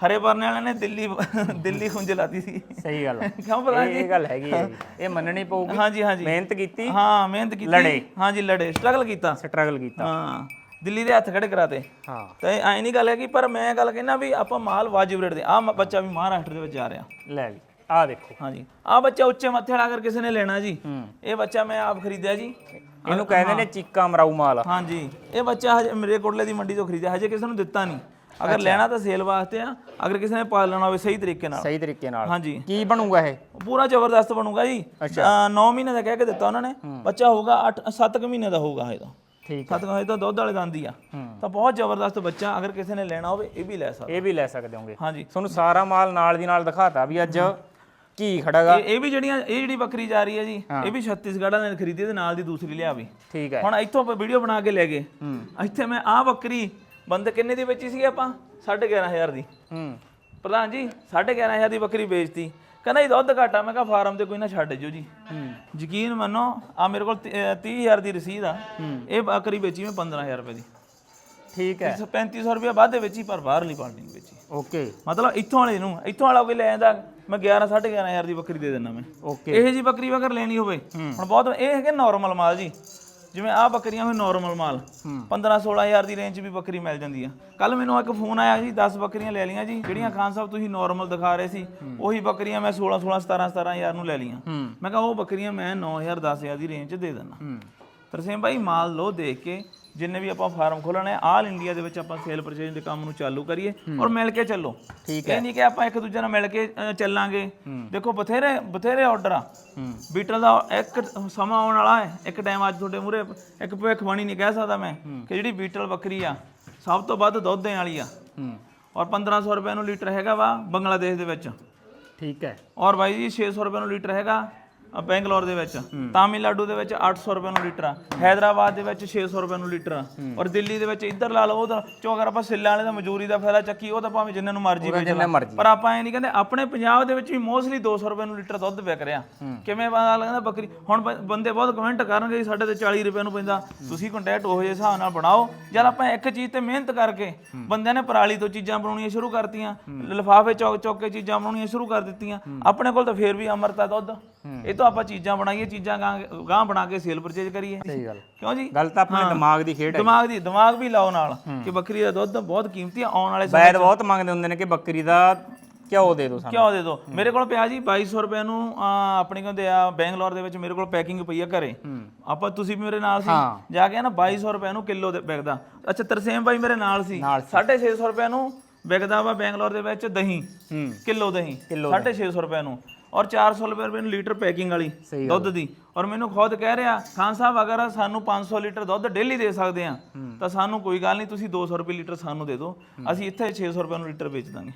ਹਰੇ ਪਰਨੇ ਵਾਲਿਆਂ ਨੇ ਦਿੱਲੀ ਦਿੱਲੀ ਖੁੰਝ ਲਾਤੀ ਸੀ। ਸਹੀ ਗੱਲ। ਕਿਉਂ ਪਤਾ ਇਹ ਗੱਲ ਹੈਗੀ। ਇਹ ਮੰਨਣੀ ਪਊਗੀ। ਹਾਂਜੀ ਹਾਂਜੀ। ਮਿਹਨਤ ਕੀਤੀ ਹਾਂ ਮਿਹਨਤ ਕੀਤੀ। ਲੜੇ। ਹਾਂਜੀ ਲੜੇ। ਸਟਰਗਲ ਕੀਤਾ। ਸਟਰਗਲ ਕੀਤਾ। ਹਾਂ। ਦਿੱਲੀ ਦੇ ਹੱਥ ਖੜੇ ਕਰਾਤੇ। ਹਾਂ। ਤੇ ਐ ਨਹੀਂ ਗੱਲ ਹੈਗੀ ਪਰ ਮੈਂ ਗੱਲ ਕਹਿਣਾ ਵੀ ਆਪਾਂ ਮਾਲ ਵਾਜਿਬ ਰੇਟ ਦੇ ਆ ਬੱਚਾ ਵੀ ਮਹਾਰਾਸ਼ਟਰ ਦੇ ਵਿੱਚ ਜਾ ਰਿਹਾ। ਲੈ ਵੀ ਆਹ ਦੇਖੋ। ਹਾਂਜੀ। ਆ ਬੱਚਾ ਉੱਚੇ ਮੱਥੇ ਵਾਲਾ ਅਗਰ ਕਿਸੇ ਨੇ ਲੈਣਾ ਜੀ ਹੂੰ। ਇਹ ਬੱਚਾ ਮੈਂ ਆਪ ਖਰੀਦਿਆ ਜੀ। ਇਹਨੂੰ ਕਹਿੰਦੇ ਨੇ ਚੀਕਾ ਮਰਾਊ ਮਾਲ। ਹਾਂਜੀ। ਇਹ ਬੱਚਾ ਹਜੇ ਮੇਰੇ ਕੋਟਲੇ ਦੀ ਮੰਡੀ ਤੋਂ ਖਰੀਦਿਆ ਹਜੇ ਕਿਸੇ ਨੂੰ ਦਿੱਤਾ ਨਹੀਂ। ਅਗਰ ਲੈਣਾ ਤਾਂ ਸੇਲ ਵਾਸਤੇ ਆ ਅਗਰ ਕਿਸੇ ਨੇ ਪਾਲਣਾ ਹੋਵੇ ਸਹੀ ਤਰੀਕੇ ਨਾਲ। ਸਹੀ ਤਰੀਕੇ ਨਾਲ। ਹਾਂਜੀ। ਕੀ ਬਣੂਗਾ ਇਹ? ਪੂਰਾ ਜ਼ਬਰਦਸਤ ਬਣੂਗਾ ਜੀ। 9 ਮਹੀਨੇ ਦਾ ਕਹਿ ਕੇ ਦਿੱਤਾ ਉਹਨਾਂ ਨੇ। ਬੱਚਾ ਹੋਊਗਾ 8 7 ਮਹੀਨੇ ਦਾ ਹੋਊਗਾ ਇਹ ਤਾਂ। ਠੀਕ 7 ਮਹੀਨੇ ਤਾਂ ਦੁੱਧ ਵਾਲੇ ਗਾਂਦੀ ਆ। ਹੂੰ। ਤਾਂ ਬਹੁਤ ਜ਼ਬਰਦਸਤ ਬੱਚਾ ਅਗਰ ਕਿਸੇ ਨੇ ਲੈਣਾ ਹੋਵੇ ਇਹ ਵੀ ਲੈ ਸਕਦਾ। ਇਹ ਵੀ ਲੈ ਸਕਦੇ ਹੋਗੇ। ਹਾਂਜੀ। ਤੁਹਾਨੂੰ ਸਾਰਾ ਮਾਲ ਨਾਲ ਦੀ ਨਾਲ ਦਿਖਾਤਾ ਵੀ ਅੱਜ ਕੀ ਖੜਾਗਾ? ਇਹ ਇਹ ਵੀ ਜਿਹੜੀਆਂ ਇਹ ਜਿਹੜੀ ਬੱਕਰੀ ਜਾ ਰਹੀ ਹੈ ਜੀ ਇਹ ਵੀ ਛੱਤੀਸਗੜ੍ਹ ਨੇ ਖਰੀਦੀ ਤੇ ਨਾਲ ਦੀ ਦੂਸਰੀ ਲਿਆਵੀ। ਠੀਕ ਹੈ। ਹੁਣ ਇੱਥੋਂ ਆਪਾਂ ਵੀਡੀਓ ਬਣਾ ਕੇ ਲੈ ਗਏ। ਹੂੰ। ਇੱਥੇ ਮੈਂ ਆਹ ਬੱਕਰੀ ਬੰਦੇ ਕਿੰਨੇ ਦੀ ਵੇਚੀ ਸੀ ਆਪਾਂ? 11500 ਦੀ। ਹੂੰ। ਪ੍ਰਧਾਨ ਜੀ 11500 ਦੀ ਬੱਕਰੀ ਵੇਚਤੀ। ਕਹਿੰਦਾ ਇਹ ਦੁੱਧ ਘਾਟਾ ਮੈਂ ਕਿਹਾ ਫਾਰਮ ਤੇ ਕੋਈ ਨਾ ਛੱਡ ਜਿਓ ਜੀ। ਹੂੰ। ਯਕੀਨ ਮੰਨੋ ਆ ਮੇਰੇ ਕੋਲ 30000 ਦੀ ਰਸੀਦ ਆ। ਇਹ ਬੱਕਰੀ ਵੇਚੀ ਮੈਂ 15000 ਰੁਪਏ ਦੀ। ਠੀਕ ਹੈ। 3500 ਰੁਪਏ ਵੱਧ ਵੇਚੀ ਪਰ ਬਾਹਰਲੀ ਨੂੰ ਵੇਚੀ ਓਕੇ। ਮਤਲਬ ਇੱਥੋਂ ਵਾਲੇ ਨੂੰ ਇੱਥੋਂ ਵਾਲਾ ਕੋਈ ਲੈ ਜਾਂਦਾ ਮੈਂ 11 11500 ਦੀ ਬੱਕਰੀ ਦੇ ਦਿੰਦਾ ਮੈਂ। ਓਕੇ। ਇਹ ਜੀ ਬੱਕਰੀ ਅਗਰ ਲੈਣੀ ਹੋਵੇ ਹੁਣ ਬਹੁਤ ਇਹ ਹੈਗੇ ਨਾਰਮਲ ਮਾਲ ਜੀ। ਜਿਵੇਂ ਆਹ ਬੱਕਰੀਆਂ ਹੋਈ ਨਾਰਮਲ ਮਾਲ 15 16000 ਦੀ ਰੇਂਜ ਵੀ ਬੱਕਰੀ ਮਿਲ ਜਾਂਦੀ ਆ। ਕੱਲ ਮੈਨੂੰ ਇੱਕ ਫੋਨ ਆਇਆ ਜੀ 10 ਬੱਕਰੀਆਂ ਲੈ ਲਈਆਂ ਜੀ ਜਿਹੜੀਆਂ ਖਾਨ ਸਾਹਿਬ ਤੁਸੀਂ ਨਾਰਮਲ ਦਿਖਾ ਰਹੇ ਸੀ ਉਹੀ ਬੱਕਰੀਆਂ ਮੈਂ 16 16 17 17000 ਨੂੰ ਲੈ ਲਈਆਂ। ਮੈਂ ਕਿਹਾ ਉਹ ਬੱਕਰੀਆਂ ਮੈਂ 9000 10000 ਦੀ ਰੇਂਜ 'ਚ ਦੇ ਦਿੰਦਾ। ਤਰਸੇਮ ਭਾਈ ਮਾਲ ਲੋ ਦੇਖ ਕੇ ਜਿੰਨੇ ਵੀ ਆਪਾਂ ਫਾਰਮ ਖੋਲਣੇ ਆਲ ਇੰਡੀਆ ਦੇ ਵਿੱਚ ਆਪਾਂ ਸੇਲ ਪਰਚੇਜ ਦੇ ਕੰਮ ਨੂੰ ਚਾਲੂ ਕਰੀਏ ਔਰ ਮਿਲ ਕੇ ਚੱਲੋ। ਠੀਕ ਇਹ ਨਹੀਂ ਕਿ ਆਪਾਂ ਇੱਕ ਦੂਜੇ ਨਾਲ ਮਿਲ ਕੇ ਅ, ਚੱਲਾਂਗੇ। ਦੇਖੋ ਬਥੇਰੇ ਬਥੇਰੇ ਆਰਡਰ ਆ। ਬੀਟਲ ਦਾ ਇੱਕ ਸਮਾਂ ਆਉਣ ਵਾਲਾ ਹੈ। ਇੱਕ ਟਾਈਮ ਅੱਜ ਤੁਹਾਡੇ ਮੂਰੇ ਇੱਕ ਭਵਿੱਖਬਾਣੀ ਨਹੀਂ ਕਹਿ ਸਕਦਾ ਮੈਂ ਕਿ ਜਿਹੜੀ ਬੀਟਲ ਬੱਕਰੀ ਆ ਸਭ ਤੋਂ ਵੱਧ ਦੁੱਧ ਦੇਣ ਵਾਲੀ ਆ। ਹੂੰ। ਔਰ 1500 ਰੁਪਏ ਨੂੰ ਲੀਟਰ ਹੈਗਾ ਵਾ ਬੰਗਲਾਦੇਸ਼ ਦੇ ਵਿੱਚ। ਠੀਕ ਹੈ। ਔਰ ਬਾਈ ਜੀ 600 ਰੁਪਏ ਨੂੰ ਲੀਟਰ ਹੈਗਾ। ਬੈਂਗਲੌਰ ਦੇ ਵਿੱਚ। ਤਾਮਿਲਨਾਡੂ ਦੇ ਵਿੱਚ 800 ਰੁਪਏ ਨੂੰ ਲੀਟਰ ਆ। ਹੈਦਰਾਬਾਦ ਦੇ ਵਿੱਚ 600 ਰੁਪਏ ਨੂੰ ਲੀਟਰ ਆ। ਔਰ ਦਿੱਲੀ ਦੇ ਵਿੱਚ ਇੱਧਰ ਲਾ ਲਓ ਉਧਰ ਚੋ ਅਗਰ ਆਪਾਂ ਸਿੱਲਾਂ ਵਾਲੇ ਦਾ ਮਜ਼ਦੂਰੀ ਦਾ ਫਾਇਦਾ ਚੱਕੀ ਉਹ ਤਾਂ ਭਾਵੇਂ ਜਿੰਨੇ ਨੂੰ ਮਰਜ਼ੀ ਵੇਚ ਪਰ ਆਪਾਂ ਇਹ ਨਹੀਂ ਕਹਿੰਦੇ ਆਪਣੇ ਪੰਜਾਬ ਦੇ ਵਿੱਚ ਵੀ ਮੋਸਟਲੀ 200 ਰੁਪਏ ਨੂੰ ਲੀਟਰ ਦੁੱਧ ਵਿਕ ਰਿਹਾ। ਕਿਵੇਂ ਪਤਾ ਲੱਗਦਾ ਬੱਕਰੀ ਹੁਣ ਬੰਦੇ ਬਹੁਤ ਕਮੈਂਟ ਕਰਨਗੇ ਸਾਡੇ ਤੇ 40 ਰੁਪਏ ਨੂੰ ਪੈਂਦਾ। ਤੁਸੀਂ ਕੰਟੈਕਟ ਉਹੋ ਜਿਹੇ ਹਿਸਾਬ ਨਾਲ ਬਣਾਓ। ਜਦ ਆਪਾਂ ਇੱਕ ਚੀਜ਼ ਤੇ ਮਿਹਨਤ ਕਰਕੇ ਬੰਦਿਆਂ ਨੇ ਪਰਾਲੀ ਤੋਂ ਚੀਜ਼ਾਂ ਬਣਾਉਣੀਆਂ ਸ਼ੁਰੂ ਕਰਤੀਆਂ। ਲਿਫਾਫੇ ਚੌਕ ਚੌਕ ਕੇ ਚੀਜ਼ਾਂ ਬਣਾਉਣੀਆਂ ਸ਼ੁਰੂ ਕਰ ਦਿੱਤੀਆਂ। ਆਪਣੇ ਕੋਲ ਤਾਂ ਫੇਰ ਵੀ ਅਮਰਤਾ ਦੁੱਧ। ਇਹ ਤੋਂ ਆਪਾਂ ਚੀਜ਼ਾਂ ਬਣਾਈਏ ਚੀਜ਼ਾਂ ਗਾਂ ਬਣਾ ਕੇ ਸੇਲ ਪਰਚੇਜ ਕਰੀਏ। ਸਹੀ ਗੱਲ। ਕਿਉਂ ਜੀ? ਗੱਲ ਤਾਂ ਆਪਣੇ ਦਿਮਾਗ ਦੀ ਖੇਡ ਹੈ ਦਿਮਾਗ ਦੀ ਦਿਮਾਗ ਵੀ ਲਾਓ ਨਾਲ ਕਿ ਬੱਕਰੀ ਦਾ ਦੁੱਧ ਬਹੁਤ ਕੀਮਤੀ ਆ ਆਉਣ ਵਾਲੇ ਬੈਦ ਬਹੁਤ ਮੰਗਦੇ ਹੁੰਦੇ ਨੇ ਕਿ ਬੱਕਰੀ ਦਾ ਘਿਓ ਦੇ ਦਿਓ ਸਾਨੂੰ। ਕਿਉਂ ਦੇ ਦੋ ਮੇਰੇ ਕੋਲ ਪਿਆ ਜੀ 2200 ਰੁਪਏ ਨੂੰ ਆਪਣੇ ਕਹਿੰਦੇ ਆ ਬੈਂਗਲੌਰ ਦੇ ਵਿੱਚ ਮੇਰੇ ਕੋਲ ਪੈਕਿੰਗ ਪਈ ਆ ਘਰੇ। ਆਪਾਂ ਤੁਸੀਂ ਵੀ ਮੇਰੇ ਨਾਲ ਸੀ। ਜਾ ਕੇ ਨਾ 2200 ਰੁਪਏ ਨੂੰ ਕਿਲੋ ਦੇ ਵਿਕਦਾ। ਅੱਛਾ ਤਰਸੇਮ ਭਾਈ ਮੇਰੇ ਨਾਲ ਸੀ। 650 ਰੁਪਏ ਨੂੰ ਵਿਕਦਾ ਵਾ ਬੈਂਗਲੌਰ ਦੇ ਵਿੱਚ ਦਹੀਂ। ਕਿਲੋ ਦਹੀਂ। 650 ਰੁਪਏ ਨੂੰ। ਔਰ 400 ਰੁਪਏ ਨੂੰ ਲੀਟਰ ਪੈਕਿੰਗ ਵਾਲੀ ਸਹੀ ਦੁੱਧ ਦੀ। ਔਰ ਮੈਨੂੰ ਖੁਦ ਕਹਿ ਰਿਹਾ ਖਾਨ ਸਾਹਿਬ ਅਗਰ ਸਾਨੂੰ 500 ਲੀਟਰ ਦੁੱਧ ਡੇਲੀ ਦੇ ਸਕਦੇ ਆ ਤਾਂ ਸਾਨੂੰ ਕੋਈ ਗੱਲ ਨਹੀਂ ਤੁਸੀਂ 200 ਰੁਪਏ ਲੀਟਰ ਸਾਨੂੰ ਦੇ ਦਿਓ। ਅਸੀਂ ਇੱਥੇ 600 ਰੁਪਏ ਨੂੰ ਲੀਟਰ ਵੇਚ ਦਾਂਗੇ।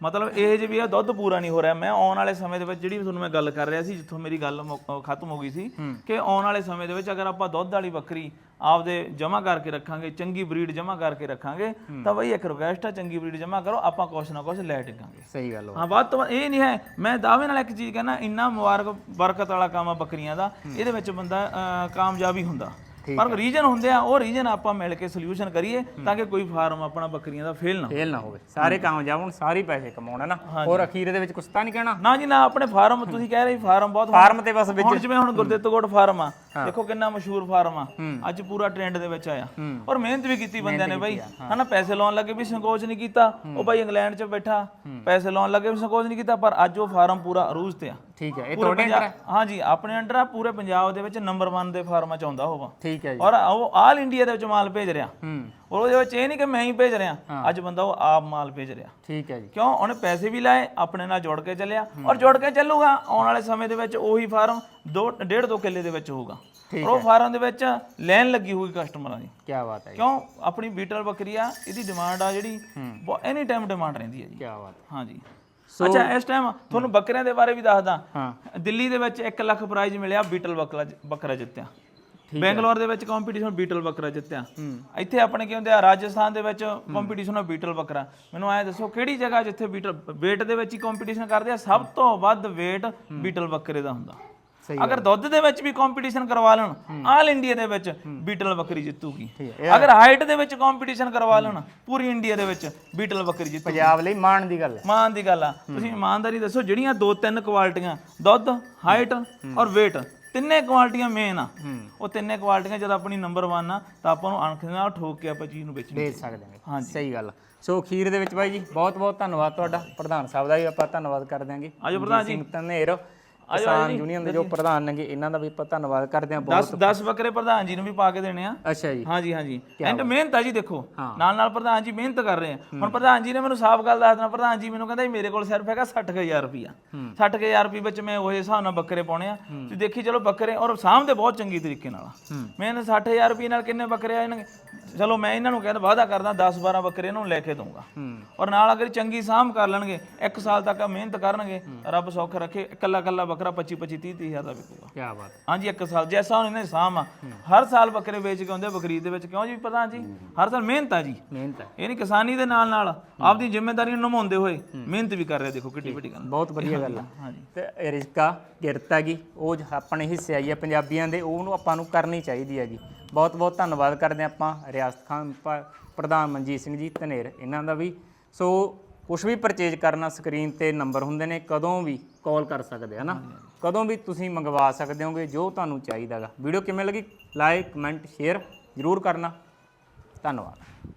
ਮਤਲਬ ਇਹ ਵੀ ਆ ਦੁੱਧ ਪੂਰਾ ਨਹੀਂ ਹੋ ਰਿਹਾ। ਮੈਂ ਆਉਣ ਵਾਲੇ ਸਮੇਂ ਦੇ ਵਿੱਚ ਜਿਹੜੀ ਤੁਹਾਨੂੰ ਮੈਂ ਗੱਲ ਕਰ ਰਿਹਾ ਸੀ ਜਿੱਥੋਂ ਮੇਰੀ ਗੱਲ ਖਤਮ ਹੋ ਗਈ ਸੀ ਕਿ ਆਉਣ ਵਾਲੇ ਸਮੇਂ ਦੇ ਵਿੱਚ ਅਗਰ ਆਪਾਂ ਦੁੱਧ ਵਾਲੀ ਬੱਕਰੀ ਆਪਦੇ ਜਮ੍ਹਾਂ ਕਰਕੇ ਰੱਖਾਂਗੇ ਚੰਗੀ ਬਰੀਡ ਜਮ੍ਹਾਂ ਕਰਕੇ ਰੱਖਾਂਗੇ ਤਾਂ ਬਈ ਇੱਕ ਰਿਕਵੈਸਟ ਆ ਚੰਗੀ ਬਰੀਡ ਜਮ੍ਹਾਂ ਕਰੋ ਆਪਾਂ ਕੁਛ ਨਾ ਕੁਛ ਲੈ ਟਿਕਾਂਗੇ। ਸਹੀ ਗੱਲ ਹਾਂ ਬਾਤ ਤੋਂ ਇਹ ਨਹੀਂ ਹੈ ਮੈਂ ਦਾਅਵੇ ਨਾਲ ਇੱਕ ਚੀਜ਼ ਕਹਿਣਾ ਇੰਨਾ ਮੁਬਾਰਕ ਬਰਕਤ ਵਾਲਾ ਕੰਮ ਆ ਬੱਕਰੀਆਂ ਦਾ ਇਹਦੇ ਵਿੱਚ ਬੰਦਾ ਕਾਮਯਾਬੀ ਹੁੰਦਾ। ਪਰ ਰੀਜਨ ਹੁੰਦੇ ਆ ਉਹ ਰੀਜਨ ਆਪਾਂ ਮਿਲ ਕੇ ਸੋਲੂਸ਼ਨ ਕਰੀਏ ਤਾਂ ਕਿ ਕੋਈ ਫਾਰਮ ਆਪਣਾ ਬੱਕਰੀਆਂ ਦਾ ਫੇਲ ਨਾ। ਫੇਲ ਨਾ ਹੋਵੇ। ਸਾਰੇ ਕਾਮਯਾਬ ਹੋਣ ਸਾਰੇ ਪੈਸੇ ਕਮਾਉਣ ਹੈ ਨਾ? ਹੋਰ ਅਖੀਰ ਦੇ ਵਿੱਚ ਕੁਛ ਤਾਂ ਨਹੀਂ ਕਹਿਣਾ? ਨਾ ਜੀ ਨਾ ਆਪਣੇ ਫਾਰਮ ਤੁਸੀਂ ਕਹਿ ਰਹੇ ਫਾਰਮ ਬਹੁਤ ਫਾਰਮ ਤੇ ਬਸ ਵਿੱਚ ਹੁਣ ਜਿਵੇਂ ਹੁਣ ਗੁਰਦਿੱਤ ਕੋਟ ਫਾਰਮ ਆ ਦੇਖੋ ਕਿੰਨਾ ਮਸ਼ਹੂਰ ਫਾਰਮ ਆ। ਅੱਜ ਪੂਰਾ ਟ੍ਰੈਂਡ ਦੇ ਵਿੱਚ ਆਇਆ। ਔਰ ਮਿਹਨਤ ਵੀ ਕੀਤੀ ਬੰਦਿਆਂ ਨੇ ਬਾਈ। ਹਨਾ ਪੈਸੇ ਲਾਉਣ ਲੱਗੇ ਵੀ ਸੰਕੋਚ ਨਹੀਂ ਕੀਤਾ। ਉਹ ਬਾਈ ਇੰਗਲੈਂਡ 'ਚ ਬੈਠਾ। ਪੈਸੇ ਲਾਉਣ ਲੱਗੇ ਵੀ ਸੰਕੋਚ ਨਹੀਂ ਕੀਤਾ ਪਰ ਅੱਜ ਉਹ ਫਾਰਮ ਪੂਰਾ ਅਰੂਜ ਤੇ ਆ। ਠੀਕ ਹੈ ਇਹ ਤੁਹਾਡੇ ਅੰਦਰ ਹੈ? ਹਾਂਜੀ ਆਪਣੇ ਅੰਡਰ ਆ ਪੂਰੇ ਪੰਜਾਬ ਦੇ ਵਿੱਚ ਨੰਬਰ 1 ਦੇ ਫਾਰਮਾਂ ਚ ਆਉਂਦਾ ਹੋਵਾ ਠੀਕ ਹੈ ਜੀ। ਔਰ ਉਹ ਆਲ ਇੰਡੀਆ ਦੇ ਵਿੱਚ ਮਾਲ ਭੇਜ ਰਿਹਾ। ਹੂੰ। ਔਰ ਉਹਦੇ ਵਿੱਚ ਇਹ ਨਹੀਂ ਕਿ ਮੈਂ ਹੀ ਭੇਜ ਰਿਹਾ ਅੱਜ ਬੰਦਾ ਉਹ ਆਪ ਮਾਲ ਭੇਜ ਰਿਹਾ। ਠੀਕ ਹੈ ਜੀ। ਕਿਉਂ? ਉਹਨੇ ਪੈਸੇ ਵੀ ਲਾਏ ਆਪਣੇ ਨਾਲ ਜੋੜ ਕੇ ਚੱਲਿਆ। ਔਰ ਜੋੜ ਕੇ ਚੱਲੂਗਾ ਆਉਣ ਵਾਲੇ ਸਮੇਂ ਦੇ ਵਿੱਚ ਉਹੀ ਫਾਰਮ 2 ਡੇਢ ਦੋ ਕਿੱਲੇ ਦੇ ਵਿੱਚ ਹੋਊਗਾ। ਉਹ ਫਾਰਮ ਦੇ ਵਿੱਚ ਲੈਣ ਲੱਗੀ ਹੋਊਗੀ ਕਸਟਮਰਾਂ ਦੀ। ਕੀ ਬਾਤ ਹੈ ਕਿਉਂ? ਆਪਣੀ ਬੀਟਲ ਬੱਕਰੀ ਆ ਇਹਦੀ ਡਿਮਾਂਡ ਆ ਜਿਹੜੀ ਐਨੀ ਟਾਈਮ ਡਿਮਾਂਡ ਰਹਿੰਦੀ ਹੈ ਜੀ। ਕੀ ਬਾਤ ਹਾਂਜੀ। ਅੱਛਾ ਇਸ ਟਾਈਮ ਤੁਹਾਨੂੰ ਬੱਕਰਿਆਂ ਦੇ ਬਾਰੇ ਵੀ ਦੱਸਦਾ। ਹਾਂ। ਦਿੱਲੀ ਦੇ ਵਿੱਚ 1 ਲੱਖ ਪ੍ਰਾਈਜ਼ ਮਿਲਿਆ ਬੀਟਲ ਬੱਕਰਾ ਬੱਕਰਾ ਜਿੱਤਿਆ। ਬੈਂਗਲੌਰ ਦੇ ਵਿੱਚ ਕੰਪੀਟੀਸ਼ਨ ਬੀਟਲ ਬੱਕਰਾ ਜਿੱਤਿਆ। ਇੱਥੇ ਆਪਣੇ ਕੀ ਹੁੰਦੇ ਆ ਰਾਜਸਥਾਨ ਦੇ ਵਿੱਚ ਕੰਪੀਟੀਸ਼ਨ ਆ ਬੀਟਲ ਬੱਕਰਾ। ਮੈਨੂੰ ਐ ਦੱਸੋ ਕਿਹੜੀ ਜਗ੍ਹਾ ਜਿੱਥੇ ਬੀਟਲ weight ਦੇ ਵਿੱਚ ਹੀ ਕੰਪੀਟੀਸ਼ਨ ਕਰਦੇ ਆ ਸਭ ਤੋਂ ਵੱਧ weight ਬੀਟਲ ਬੱਕਰੇ ਦਾ ਹੁੰਦਾ? ਅਗਰ ਦੁੱਧ ਦੇ ਵਿੱਚ ਵੀ ਕੰਪੀਟੀਸ਼ਨ ਕਰਵਾ ਲੈਣ ਆਲ ਇੰਡੀਆ ਦੇ ਵਿੱਚ ਬੀਟਲ ਬੱਕਰੀ ਜਿੱਤੂਗੀ। ਅਗਰ ਹਾਈਟ ਦੇ ਵਿੱਚ ਕੰਪੀਟੀਸ਼ਨ ਕਰਵਾ ਲੈਣ ਪੂਰੀ ਇੰਡੀਆ ਦੇ ਵਿੱਚ ਬੀਟਲ ਬੱਕਰੀ ਜਿੱਤੂ ਪੰਜਾਬ ਲਈ ਮਾਣ ਦੀ ਗੱਲ ਹੈ। ਮਾਨ ਦੀ ਗੱਲ ਆ। ਤੁਸੀਂ ਇਮਾਨਦਾਰੀ ਦੱਸੋ ਜਿਹੜੀਆਂ ਦੋ ਤਿੰਨ ਕੁਆਲਿਟੀਆਂ ਦੁੱਧ ਹਾਈਟ ਔਰ weight ਤਿੰਨੇ ਕੁਆਲਿਟੀਆਂ ਮੇਨ ਆ। ਉਹ ਤਿੰਨੇ ਕੁਆਲਿਟੀਆਂ ਜਦ ਆਪਣੀ ਨੰਬਰ 1 ਆ ਤਾਂ ਆਪਾਂ ਨੂੰ ਅਣਖ ਨਾਲ ਠੋਕ ਕੇ ਆਪਾਂ ਚੀਜ਼ ਨੂੰ ਵੇਚਣੀ ਵੇਚ ਸਕਦੇ ਨੇ ਸਹੀ ਗੱਲ ਸੋ ਅਖੀਰ ਦੇ ਵਿੱਚ ਬਾਈ ਜੀ ਬਹੁਤ ਬਹੁਤ ਧੰਨਵਾਦ ਤੁਹਾਡਾ। ਪ੍ਰਧਾਨ ਸਾਹਿਬ ਦਾ ਵੀ ਆਪਾਂ ਧੰਨਵਾਦ ਕਰ ਦਿਆਂਗੇ। ਆਜੋ ਪ੍ਰਧਾਨ ਜੀ ਸਿੰਘ ਧਨੇਰ। ਕਿਸਾਨ ਯੂਨੀਅਨ ਦੇ ਜੋ ਪ੍ਰਧਾਨ ਨੇਗੇ ਇਹਨਾਂ ਦਾ ਵੀ ਆਪਾਂ ਧੰਨਵਾਦ ਕਰਦੇ ਹਾਂ ਬਹੁਤ 10 10 ਬੱਕਰੇ ਪ੍ਰਧਾਨ ਜੀ ਨੂੰ ਵੀ ਪਾ ਕੇ ਦੇਣੇ ਆ। ਅੱਛਾ ਜੀ। ਹਾਂਜੀ ਹਾਂਜੀ। ਐਂਡ ਮਿਹਨਤ ਆ ਜੀ ਦੇਖੋ। ਨਾਲ ਨਾਲ ਪ੍ਰਧਾਨ ਜੀ ਮਿਹਨਤ ਕਰ ਰਹੇ ਆ। ਹੁਣ ਪ੍ਰਧਾਨ ਜੀ ਨੇ ਮੈਨੂੰ ਸਾਫ਼ ਗੱਲ ਦੱਸ ਦੇਣਾ। ਪ੍ਰਧਾਨ ਜੀ ਮੈਨੂੰ ਕਹਿੰਦਾ ਜੀ ਮੇਰੇ ਕੋਲ ਸਿਰਫ ਹੈਗਾ 60000 ਰੁਪਿਆ 60000 ਰੁਪਏ ਵਿੱਚ ਮੈਂ ਉਹ ਹਿਸਾਬ ਨਾਲ ਬੱਕਰੇ ਪਾਉਣੇ ਆ। ਤੁਸੀਂ ਦੇਖੀ ਚਲੋ ਬੱਕਰੇ ਔਰ ਸਾਂਭਦੇ ਬਹੁਤ ਚੰਗੀ ਤਰੀਕੇ ਨਾਲ। ਮੈਨੂੰ 60000 ਰੁਪਏ ਨਾਲ ਕਿੰਨੇ ਬੱਕਰੇ ਆ ਜਾਣਗੇ? ਚਲੋ ਮੈਂ ਇਹਨਾਂ ਨੂੰ ਕਹਿੰਦਾ ਵਾਅਦਾ ਕਰਦਾ 10 12 ਬੱਕਰੇ ਇਹਨਾਂ ਨੂੰ ਲੈ ਕੇ ਦਊਂਗਾ। ਔਰ ਨਾਲ ਅਗਰ ਚੰਗੀ ਸਾਂਭ ਕਰ ਲੈਣਗੇ ਇੱਕ ਸਾਲ ਤੱਕ ਮਿਹਨਤ ਕਰਨਗੇ ਰੱਬ ਸੌਖ ਰੱਖੇ ਇਕੱਲਾ ਇਕੱਲਾ ਬੱਕਰਾ 25 25 30 ਹਜ਼ਾਰ ਦਾ ਵਿਕੂਗਾ। ਕੀ ਬਾਤ ਹੈ। ਹਾਂਜੀ ਇੱਕ ਸਾਲ ਜੈਸਾ ਹੁਣ ਇਹਨੇ ਸਾਮ ਆ। ਹਰ ਸਾਲ ਬੱਕਰੇ ਵੇਚ ਕੇ ਆਉਂਦੇ ਬਕਰੀਦ ਦੇ ਵਿੱਚ ਕਿਉਂ ਜੀ ਪਤਾ ਜੀ? ਹਰ ਸਾਲ ਮਿਹਨਤ ਆ ਜੀ। ਮਿਹਨਤ ਹੈ ਇਹ ਨਹੀਂ ਕਿਸਾਨੀ ਦੇ ਨਾਲ ਨਾਲ ਆਪਦੀ ਜ਼ਿੰਮੇਵਾਰੀ ਨੂੰ ਨਿਭਾਉਂਦੇ ਹੋਏ ਮਿਹਨਤ ਵੀ ਕਰ ਰਹੇ ਦੇਖੋ ਕਿੱਡੀ ਵੱਡੀ ਗੱਲ ਬਹੁਤ ਵਧੀਆ ਗੱਲ ਆ। ਹਾਂਜੀ ਤੇ ਇਹ ਰਿਜ਼ਕਾ ਕਿਰਤ ਹੈਗੀ ਉਹ ਜ- ਆਪਣੇ ਹਿੱਸੇ ਆਈ ਹੈ ਪੰਜਾਬੀਆਂ ਦੇ। ਉਹਨੂੰ ਆਪਾਂ ਨੂੰ ਕਰਨੀ ਚਾਹੀਦੀ ਹੈਗੀ ਬਹੁਤ ਬਹੁਤ ਧੰਨਵਾਦ ਕਰਦੇ ਹਾਂ ਆਪਾਂ ਰਿਆਸਤ ਖਾਨ ਪ੍ਰਧਾਨ ਮਨਜੀਤ ਸਿੰਘ ਜੀ ਧਨੇਰ। ਇਹਨਾਂ ਦਾ ਵੀ। ਸੋ ਕੁਝ ਵੀ ਪਰਚੇਜ ਕਰਨਾ ਸਕਰੀਨ ਤੇ ਨੰਬਰ ਹੁੰਦੇ ਨੇ ਕਦੋਂ ਵੀ ਕਾਲ ਕਰ ਸਕਦੇ ਆ ਨਾ ਕਦੋਂ ਵੀ ਤੁਸੀਂ ਮੰਗਵਾ ਸਕਦੇ ਹੋਗੇ ਜੋ ਤੁਹਾਨੂੰ ਚਾਹੀਦਾਗਾ ਵੀਡੀਓ ਕਿਵੇਂ ਲੱਗੀ? ਲਾਈਕ ਕਮੈਂਟ ਸ਼ੇਅਰ ਜ਼ਰੂਰ ਕਰਨਾ। ਧੰਨਵਾਦ।